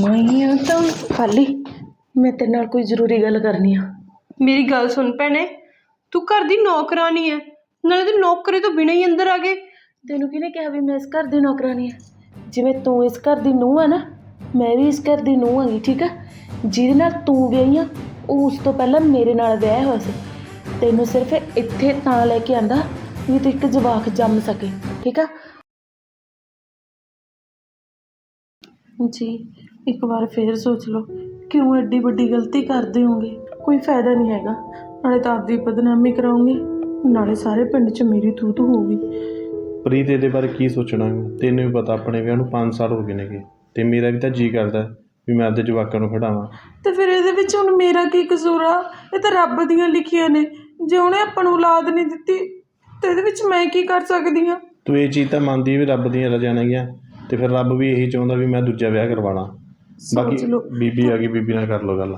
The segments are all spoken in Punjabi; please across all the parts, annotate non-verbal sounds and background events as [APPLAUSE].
ਮੈਂ ਤਾਂ ਖਾਲੀ ਮੈਂ ਤੇਰੇ ਨਾਲ ਕੋਈ ਜ਼ਰੂਰੀ ਗੱਲ ਕਰਨੀ ਆ। ਮੇਰੀ ਗੱਲ ਸੁਣ ਭੈਣੇ ਤੂੰ ਘਰ ਦੀ ਨੌਕਰਾਨੀ ਐ ਨਾਲੇ ਤੂੰ ਨੌਕਰੀ ਤੋਂ ਬਿਨਾਂ ਹੀ ਅੰਦਰ ਆ ਗਏ। ਤੈਨੂੰ ਕਿਹਨੇ ਕਿਹਾ ਵੀ ਮੈਂ ਇਸ ਘਰ ਦੀ ਨੌਕਰਾਨੀ ਆ? ਜਿਵੇਂ ਤੂੰ ਇਸ ਘਰ ਦੀ ਨੂੰਹ ਆ ਨਾ ਮੈਂ ਵੀ ਇਸ ਘਰ ਦੀ ਨੂੰਹ ਆਂਗੀ ਠੀਕ ਆ? ਜਿਹਦੇ ਨਾਲ ਤੂੰ ਵਿਆਹੀ ਆ ਉਹ ਉਸ ਤੋਂ ਪਹਿਲਾਂ ਮੇਰੇ ਨਾਲ ਵਿਆਹਿਆ ਹੋਇਆ ਸੀ। ਤੈਨੂੰ ਸਿਰਫ ਇੱਥੇ ਤਾਂ ਲੈ ਕੇ ਆਂਦਾ ਵੀ ਤੂੰ ਇੱਕ ਜਵਾਕ ਜੰਮ ਸਕੇ ਠੀਕ ਆ? ਜੀ ਇੱਕ ਵਾਰ ਫੇਰ ਸੋਚ ਲਓ ਕਿਉਂ ਐਡੀ ਵੱਡੀ ਗਲਤੀ ਕਰਦੇ ਹੋਗੇ? ਕੋਈ ਫਾਇਦਾ ਨਹੀਂ ਹੈਗਾ। ਨਾਲੇ ਤਾਂ ਆਪਦੀ ਬਦਨਾਮੀ ਕਰਾਉਂਗੇ ਨਾਲੇ ਸਾਰੇ ਪਿੰਡ 'ਚ ਮੇਰੀ ਤੂ ਤੂ ਹੋਊਗੀ। ਪ੍ਰੀਤ ਇਹਦੇ ਬਾਰੇ ਕੀ ਸੋਚਣਾ ਤੈਨੂੰ ਵੀ ਪਤਾ ਆਪਣੇ ਵਿਆਹ ਨੂੰ 5 ਸਾਲ ਹੋ ਗਏ ਨੇਗੇ। ਤੇ ਮੇਰਾ ਵੀ ਤਾਂ ਜੀ ਕਰਦਾ ਵੀ ਮੈਂ ਆਪਦੇ ਜਵਾਕਾਂ ਨੂੰ ਖੜਾਵਾਂ। ਤੇ ਫਿਰ ਇਹਦੇ ਵਿੱਚ ਹੁਣ ਮੇਰਾ ਕੀ ਕਸੂਰ ਆ? ਇਹ ਤਾਂ ਰੱਬ ਦੀਆਂ ਲਿਖੀਆਂ ਨੇ। ਜੇ ਉਹਨੇ ਆਪਾਂ ਨੂੰ ਔਲਾਦ ਨਹੀਂ ਦਿੱਤੀ ਤੇ ਇਹਦੇ ਵਿੱਚ ਮੈਂ ਕੀ ਕਰ ਸਕਦੀ ਆ ਤੂੰ ਇਹ ਚੀਜ਼ ਤਾਂ ਮੰਨਦੀ ਵੀ ਰੱਬ ਦੀਆਂ ਰਜਾਂ ਨੇਗੀਆਂ ਤੇ ਫਿਰ ਰੱਬ ਵੀ ਇਹੀ ਚਾਹੁੰਦਾ ਵੀ ਮੈਂ ਦੂਜਾ ਵਿਆਹ ਕਰਵਾਣਾ ਬਾਕੀ ਬੀਬੀ ਆ ਗਈ ਬੀਬੀ ਨਾਲ ਕਰ ਲਓ ਗੱਲ।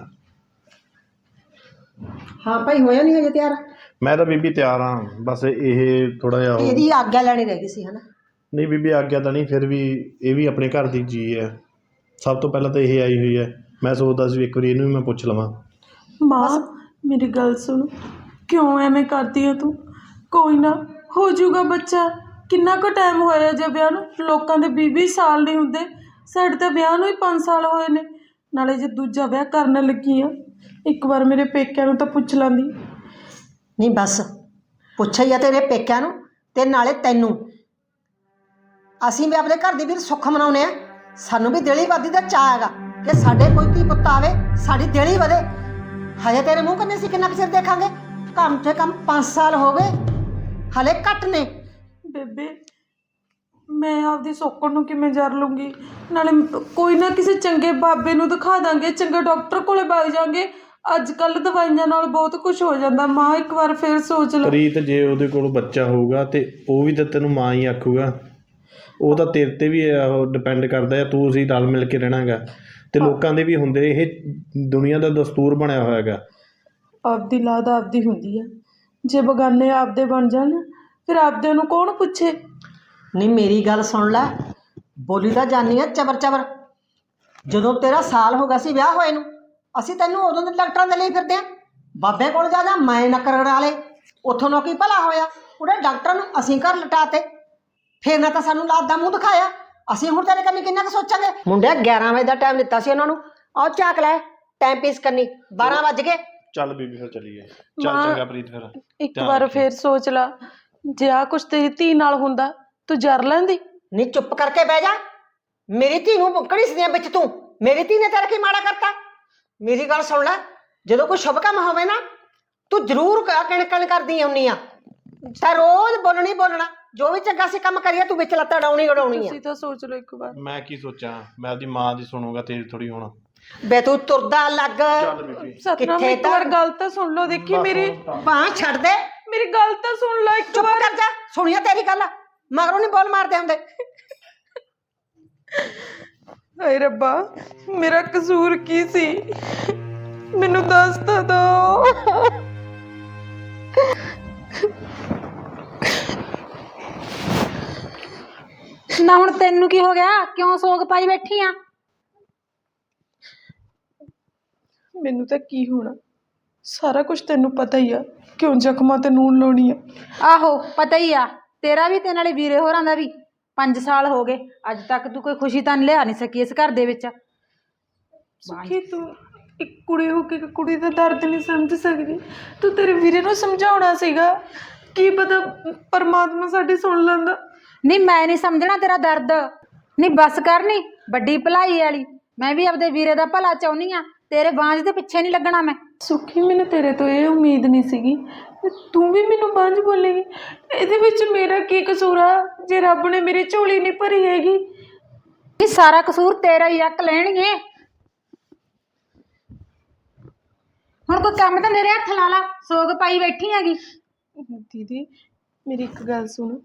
ਹਾਂ ਭਾਈ ਹੋਇਆ ਨਹੀਂ ਹਜੇ ਤਿਆਰ? ਮੈਂ ਤਾਂ ਬੀਬੀ ਤਿਆਰ ਹਾਂ ਬਸ ਇਹ ਥੋੜਾ ਜਿਹਾ ਉਹ- ਇਹਦੀ ਆਗਿਆ ਲੈਣੀ ਰਹਿ ਗਈ ਸੀ ਹਨਾ? ਨਹੀਂ ਬੀਬੀ ਆਗਿਆ ਤਾਂ ਨਹੀਂ ਫਿਰ ਵੀ ਇਹ ਵੀ ਆਪਣੇ ਘਰ ਦੀ ਜੀ ਹੈ। ਸਭ ਤੋਂ ਪਹਿਲਾਂ ਤਾਂ ਇਹ ਆਈ ਹੋਈ ਹੈ। ਮੈਂ ਸੋਚਦਾ ਸੀ ਵੀ ਇੱਕ ਵਾਰੀ ਇਹਨੂੰ ਵੀ ਮੈਂ ਪੁੱਛ ਲਵਾਂ। ਮਾਂ ਮੇਰੀ ਗੱਲ ਸੁਣ। ਕਿਉਂ ਐਵੇਂ ਕਰਦੀ ਆ ਤੂੰ? ਕੋਈ ਨਾ ਹੋ ਜਾਊਗਾ ਬੱਚਾ। ਕਿੰਨਾ ਕੁ ਟਾਈਮ ਹੋਇਆ ਜੇ ਵਿਆਹ ਨੂੰ? ਲੋਕਾਂ ਦੇ 20 ਸਾਲ ਨਹੀਂ ਹੁੰਦੇ। ਸਾਡੇ ਤਾਂ ਵਿਆਹ ਨੂੰ ਹੀ 5 ਸਾਲ ਹੋਏ ਨੇ। ਨਾਲੇ ਜੇ ਦੂਜਾ ਵਿਆਹ ਕਰਨ ਲੱਗੀ ਆ, ਇੱਕ ਵਾਰ ਮੇਰੇ ਪੇਕਿਆਂ ਨੂੰ ਤਾਂ ਪੁੱਛ ਲੈਂਦੀ। ਨਹੀਂ ਬਸ, ਪੁੱਛਿਆ ਹੀ ਆ ਤੇਰੇ ਪੇਕਿਆਂ ਨੂੰ, ਤੇ ਨਾਲੇ ਤੈਨੂੰ। ਅਸੀਂ ਵੀ ਆਪਣੇ ਘਰ ਦੀ ਵੀ ਸੁੱਖ ਮਨਾਉਨੇ ਆ। ਸਾਨੂੰ ਵੀ ਦਿਲੀ ਵਾਦੀ ਦਾ ਚਾਅ ਹੈਗਾ ਕਿ ਸਾਡੇ ਕੋਈ ਧੀ ਪੁੱਤ ਆਵੇ, ਸਾਡੀ ਦਿਲੀ ਵਧੇ। ਹਜੇ ਤੇਰੇ ਮੂੰਹ ਕੰਨੇ ਸੀ ਕਿੰਨਾ ਕੁ ਚਿਰ ਦੇਖਾਂਗੇ? ਕੰਮ ਤੇ ਕੰਮ 5 ਸਾਲ ਹੋ ਗਏ। ਹਲੇ ਘੱਟ ਨੇ। ਬੇਬੇ। ਮੈਂ ਆਪਦੀ ਸੋਕਣ ਨੂੰ ਕਿਵੇਂ ਜਰ ਲੂੰਗੀ? ਨਾਲੇ ਕੋਈ ਨਾ ਕਿਸੇ ਚੰਗੇ ਬਾਬੇ ਨੂੰ ਦਿਖਾ ਦਾਂਗੇ ਚੰਗੇ ਡਾਕਟਰ ਕੋਲੇ ਵਗ ਜਾਾਂਗੇ। ਅੱਜ ਕੱਲ ਦਵਾਈਆਂ ਨਾਲ ਬਹੁਤ ਕੁਝ ਹੋ ਜਾਂਦਾ। ਮਾਂ ਇੱਕ ਵਾਰ ਫੇਰ ਸੋਚ ਲਓ ਪ੍ਰੀਤ ਜੇ ਉਹਦੇ ਕੋਲ ਬੱਚਾ ਹੋਊਗਾ ਤੇ ਉਹ ਵੀ ਤਾਂ ਤੈਨੂੰ ਮਾਂ ਹੀ ਆਖੂਗਾ। ਉਹ ਤਾਂ ਤੇਰੇ ਤੇ ਵੀ ਉਹ ਡਿਪੈਂਡ ਕਰਦਾ ਹੈ ਤੂੰ ਅਸੀਂ ਰਲ ਮਿਲ ਕੇ ਰਹਿਣਾਗਾ। ਤੇ ਲੋਕਾਂ ਦੇ ਵੀ ਹੁੰਦੇ ਇਹ ਦੁਨੀਆ ਦਾ ਦਸਤੂਰ ਬਣਿਆ ਹੋਇਆ ਹੈਗਾ ਆਪਦੀ ਲਾਦ ਆਪਦੀ ਹੁੰਦੀ ਆ। ਜੇ ਬਗਾਨੇ ਆਪਦੇ ਬਣ ਜਾਣ ਫਿਰ ਆਪਦੇ ਨੂੰ ਕੌਣ ਪੁੱਛੇ? ਨਹੀਂ ਮੇਰੀ ਗੱਲ ਸੁਣ ਲੈ। ਬੋਲੀ ਤਾਂ ਜਾਨੀ ਆ ਚਬਰ ਚਬਰ। ਜਦੋਂ ਤੇਰਾ ਸਾਲ ਹੋ ਗਿਆ ਸੀ ਵਿਆਹ ਹੋਏ ਨੂੰ ਅਸੀਂ ਤੈਨੂੰ ਉਦੋਂ ਦੇ ਡਾਕਟਰਾਂ ਦੇ ਲਈ ਫਿਰਦੇ ਆ। ਬਾਬੇ ਕੋਲ ਜਾ ਜਾ ਮੈਂ ਨਕਰ ਵਾਲੇ ਉੱਥੋਂ ਨਾ ਕੀ ਭਲਾ ਹੋਇਆ? ਉਹਦੇ ਡਾਕਟਰ ਨੂੰ ਅਸੀਂ ਘਰ ਲਟਾਤੇ। ਫੇਰ ਨਾ ਤਾਂ ਸਾਨੂੰ ਲਾਦ ਦਾ ਮੂੰਹ ਦਿਖਾਇਆ। ਅਸੀਂ ਹੁਣ ਤੇਰੇ ਕੰਨੀ ਕਿੰਨਾ ਕੁ ਸੋਚਾਂਗੇ? ਮੁੰਡਿਆ 11 ਵਜੇ ਦਾ ਟਾਈਮ ਦਿੱਤਾ ਸੀ ਉਹਨਾਂ ਨੂੰ। ਆਓ ਝਾਕ ਲੈ ਟਾਈਮ ਪੀਸ ਕਰਨੀ। 12 ਵੱਜ ਗਏ। ਚੱਲ ਬੀਬੀ ਫਿਰ ਚੱਲੀਏ। ਚੱਲ ਮਾਂ- ਚੰਗਾ ਪ੍ਰੀਤ ਫਿਰ। ਇੱਕ ਧਿਆਨ ਵਾਰ ਰੱਖੀਂ। ਫੇਰ ਸੋਚ ਲਾ। ਜੇ ਆ ਕੁਛ ਤੇਰੀ ਧੀ ਨਾਲ ਹੁੰਦਾ ਤੂੰ ਜਰ ਲੈਂਦੀ। ਨਹੀਂ ਚੁੱਪ ਕਰਕੇ ਬਹਿ ਜਾ। ਮੇਰੀ ਧੀ ਨੂੰ ਘੜੀਸਦੀਆਂ ਵਿੱਚ ਤੂੰ। ਮੇਰੀ ਧੀ ਨੇ ਤੇਰਾ ਕੀ ਮਾੜਾ ਕਰਤਾ? ਮੇਰੀ ਗੱਲ ਸੁਣ ਲੈ। ਜਦੋਂ ਕੋਈ ਸ਼ੁਭ ਕੰਮ ਹੋਵੇ ਨਾ ਤੂੰ ਜ਼ਰੂਰ ਕਣਕਣ ਕਰਦੀ ਹੁੰਨੀ ਆ। ਤਾਂ ਰੋਜ਼ ਬੋਲਣੀ ਬੋਲਣਾ। ਜੋ ਵੀ ਚੰਗਾ ਸੀ ਕੰਮ ਕਰੀਏ ਤੂੰ ਵਿੱਚ ਲੱਤਾਂ ਡਾਉਣੀ ਉਡਾਉਣੀ ਆ। ਤੁਸੀਂ ਤਾਂ ਸੋਚ ਲਓ ਇੱਕ ਵਾਰ। ਮੈਂ ਕੀ ਸੋਚਾਂ? ਮੈਂ ਆਪਦੀ ਮਾਂ ਦੀ ਸੁਣੂਗਾ ਤੇਰੀ ਥੋੜੀ ਹੁਣ। ਬੇ ਤੂੰ ਤੁਰਦਾ ਲੱਗ। ਚੱਲ ਬੀਬੀ ਸਤਨਾਮ ਕਿੱਥੇ ਇੱਕ ਵਾਰ ਗੱਲ ਤਾਂ ਸੁਣ ਲਓ। ਦੇਖੀ ਮੇਰੀ ਬਾਹ ਛੱਡ ਦੇ। ਮੇਰੀ ਗੱਲ ਤਾਂ ਸੁਣ ਲੈ ਇੱਕ ਚੁੱਪ ਵਾਰ। ਕਰ ਜਾ ਸੁਣੀਆ ਤੇਰੀ ਗੱਲ। ਮਗਰੋਂ ਨਹੀਂ ਬੋਲ ਮਾਰਦੇ ਹੁੰਦੇ। ਹਾਏ ਰੱਬਾ ਮੇਰਾ ਕਸੂਰ ਕੀ ਸੀ? ਮੈਨੂੰ ਦੱਸ ਤਾਂ ਦੋ। ਨਾ ਹੁਣ ਤੈਨੂੰ ਕੀ ਹੋ ਗਿਆ? ਕਿਉਂ ਸੋਗ ਪਾਈ ਬੈਠੀ ਆ? ਮੈਨੂੰ ਤਾਂ ਕੀ ਹੋਣਾ? ਸਾਰਾ ਕੁਝ ਤੈਨੂੰ ਪਤਾ ਹੀ ਆ ਕਿਉਂ ਜ਼ਖਮਾਂ ਤੇ ਨੂਨ ਲਾਉਣੀ ਆ? ਆਹੋ ਪਤਾ ਹੀ ਆ ਤੇਰਾ ਵੀ ਤੇ ਨਾਲੇ ਵੀਰੇ ਹੋਰਾਂ ਦਾ ਵੀ 5 ਸਾਲ ਹੋ ਗਏ ਅੱਜ ਤੱਕ ਤੂੰ ਕੋਈ ਖੁਸ਼ੀ ਤਾਂ ਲਿਆ ਨਹੀਂ ਸਕੀ ਇਸ ਘਰ ਦੇ ਵਿੱਚ। ਸੁਖੀ ਤੂੰ ਇੱਕ ਕੁੜੀ ਹੋ ਕੇ ਇੱਕ ਕੁੜੀ ਦਾ ਦਰਦ ਨਹੀਂ ਸਮਝ ਸਕਦੀ। ਤੂੰ ਤੇਰੇ ਵੀਰੇ ਨੂੰ ਸਮਝਾਉਣਾ ਸੀਗਾ ਕੀ ਪਤਾ ਪਰਮਾਤਮਾ ਸਾਡੀ ਸੁਣ ਲੈਂਦਾ। ਨਹੀਂ ਮੈਂ ਨਹੀਂ ਸਮਝਣਾ ਤੇਰਾ ਦਰਦ। ਨਹੀਂ ਬਸ ਕਰ ਨੀ ਵੱਡੀ ਭਲਾਈ ਵਾਲੀ। ਮੈਂ ਵੀ ਆਪਦੇ ਵੀਰੇ ਦਾ ਭਲਾ ਚਾਹੁੰਨੀ ਆ। ਤੇਰੇ ਬਾਂਝ ਦੇ ਪਿੱਛੇ ਨਹੀਂ ਲੱਗਣਾ ਮੈਂ। ਸੁਖੀ ਮੈਨੂੰ ਤੇਰੇ ਤੋਂ ਇਹ ਉਮੀਦ ਨਹੀਂ ਸੀਗੀ ਤੂੰ ਵੀ ਮੈਨੂੰ ਬਾਂਝ ਬੋਲੇਗੀ। ਇਹਦੇ ਵਿੱਚ ਮੇਰਾ ਕੀ ਕਸੂਰ ਆ? ਜੇ ਰੱਬ ਨੇ ਮੇਰੀ ਝੋਲੀ ਨਹੀਂ ਭਰੀ ਹੈਗੀ। ਇਹ ਸਾਰਾ ਕਸੂਰ ਤੇਰਾ ਹੀ ਅੱਕ ਲੈਣਗੇ। ਹੁਣ ਕੋਈ ਕੰਮ ਤਾਂ ਮੇਰੇ ਹੱਥ ਲਾ ਲਾ ਸੋਗ ਪਾਈ ਬੈਠੀ ਹੈਗੀ। ਦੀਦੀ ਮੇਰੀ ਇੱਕ ਗੱਲ ਸੁਣ।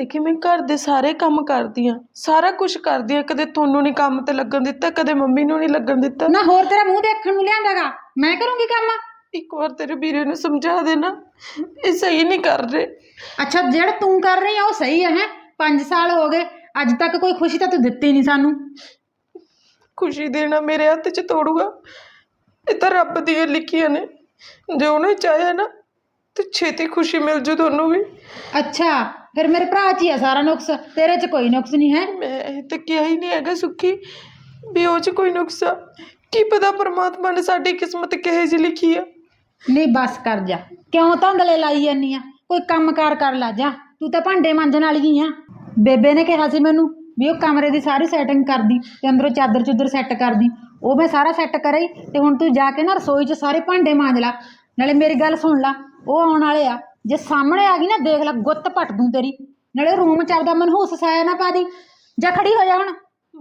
ਦੇਖੀ ਮੈਂ ਘਰ ਦੇ ਸਾਰੇ ਕੰਮ ਕਰਦੀ ਆ ਸਾਰਾ ਕੁਝ ਕਰਦੀ ਆ ਕਦੇ ਤੁਹਾਨੂੰ ਨਹੀਂ ਕੰਮ ਤੇ ਲੱਗਣ ਦਿੱਤਾ ਕਦੇ ਮੰਮੀ ਨੂੰ ਨਹੀਂ ਲੱਗਣ ਦਿੱਤਾ। ਨਾ ਹੋਰ ਤੇਰਾ ਮੂੰਹ ਦੇਖਣ ਨੂੰ ਲਿਆਂਦਾਗਾ ਮੈਂ ਕਰੂੰਗੀ ਕੰਮ? ਇੱਕ ਵਾਰ ਤੇਰੇ ਵੀਰੇ ਨੂੰ ਸਮਝਾ ਦੇਣਾ ਇਹ ਸਹੀ ਨਹੀਂ ਕਰ ਰਹੇ। ਅੱਛਾ ਜਿਹੜਾ ਤੂੰ ਕਰ ਰਹੀ ਆ ਉਹ ਸਹੀ ਹੈ ਹੈ? 5 ਸਾਲ ਹੋ ਗਏ ਅੱਜ ਤੱਕ ਕੋਈ ਖੁਸ਼ੀ ਤਾਂ ਤੂੰ ਦਿੱਤੀ ਨਹੀਂ ਸਾਨੂੰ। ਖੁਸ਼ੀ ਦੇਣਾ ਮੇਰੇ ਹੱਥ 'ਚ ਤੋੜੂਗਾ। ਇਹ ਤਾਂ ਰੱਬ ਦੀਆਂ ਲਿਖੀਆਂ ਨੇ। ਜੇ ਉਹਨੇ ਚਾਹਿਆ ਨਾ ਤੇ ਛੇਤੀ ਖੁਸ਼ੀ ਮਿਲ ਜੂ ਤੁਹਾਨੂੰ ਵੀ। ਅੱਛਾ ਫਿਰ ਮੇਰੇ ਭਰਾ 'ਚ ਹੀ ਆ ਸਾਰਾ ਨੁਕਸ ਤੇਰੇ 'ਚ ਕੋਈ ਨੁਕਸ ਨਹੀਂ ਹੈ। ਮੈਂ ਇਹ ਤਾਂ ਕਿਹਾ ਹੀ ਨਹੀਂ ਹੈਗਾ ਸੁੱਖੀ ਵੀ ਉਹ 'ਚ ਕੋਈ ਨੁਕਸਾ ਕੀ ਪਤਾ ਪਰਮਾਤਮਾ ਨੇ ਸਾਡੀ ਕਿਸਮਤ ਕਿਹੇ ਜਿਹੀ ਲਿਖੀ ਆ। ਨਹੀਂ ਬਸ ਕਰ ਜਾ। ਕਿਉਂ ਧੰਦਲੇ ਲਾਈ ਜਾਨੀ ਆ? ਕੋਈ ਕੰਮਕਾਰ ਕਰ ਲਾ ਜਾ। ਤੂੰ ਤਾਂ ਭਾਂਡੇ ਮਾਂਜਣ ਵਾਲੀ ਆ। ਬੇਬੇ ਨੇ ਕਿਹਾ ਸੀ ਮੈਨੂੰ ਵੀ ਉਹ ਕਮਰੇ ਦੀ ਸਾਰੀ ਸੈਟਿੰਗ ਕਰਦੀ ਤੇ ਅੰਦਰੋਂ ਚਾਦਰ ਚੁੱਦਰ ਸੈੱਟ ਕਰਦੀ। ਉਹ ਮੈਂ ਸਾਰਾ ਸੈੱਟ ਕਰਾਈ ਤੇ ਹੁਣ ਤੂੰ ਜਾ ਕੇ ਨਾ ਰਸੋਈ 'ਚ ਸਾਰੇ ਭਾਂਡੇ ਮਾਂਜ ਲਾ। ਨਾਲੇ ਮੇਰੀ ਗੱਲ ਸੁਣ ਲਾ ਉਹ ਆਉਣ ਵਾਲੇ ਆ। ਜੇ ਸਾਹਮਣੇ ਆ ਗਈ ਨਾ ਦੇਖ ਲੈ ਗੁੱਤ ਪੱਟ ਦੂੰ ਤੇਰੀ। ਨਾਲੇ ਰੂਮ 'ਚ ਆਪਦਾ ਮਨਹੂਸ ਸਾਇਆ ਨਾ ਪਾ ਦੀ। ਜਾ ਖੜੀ ਹੋ ਜਾ ਹੁਣ।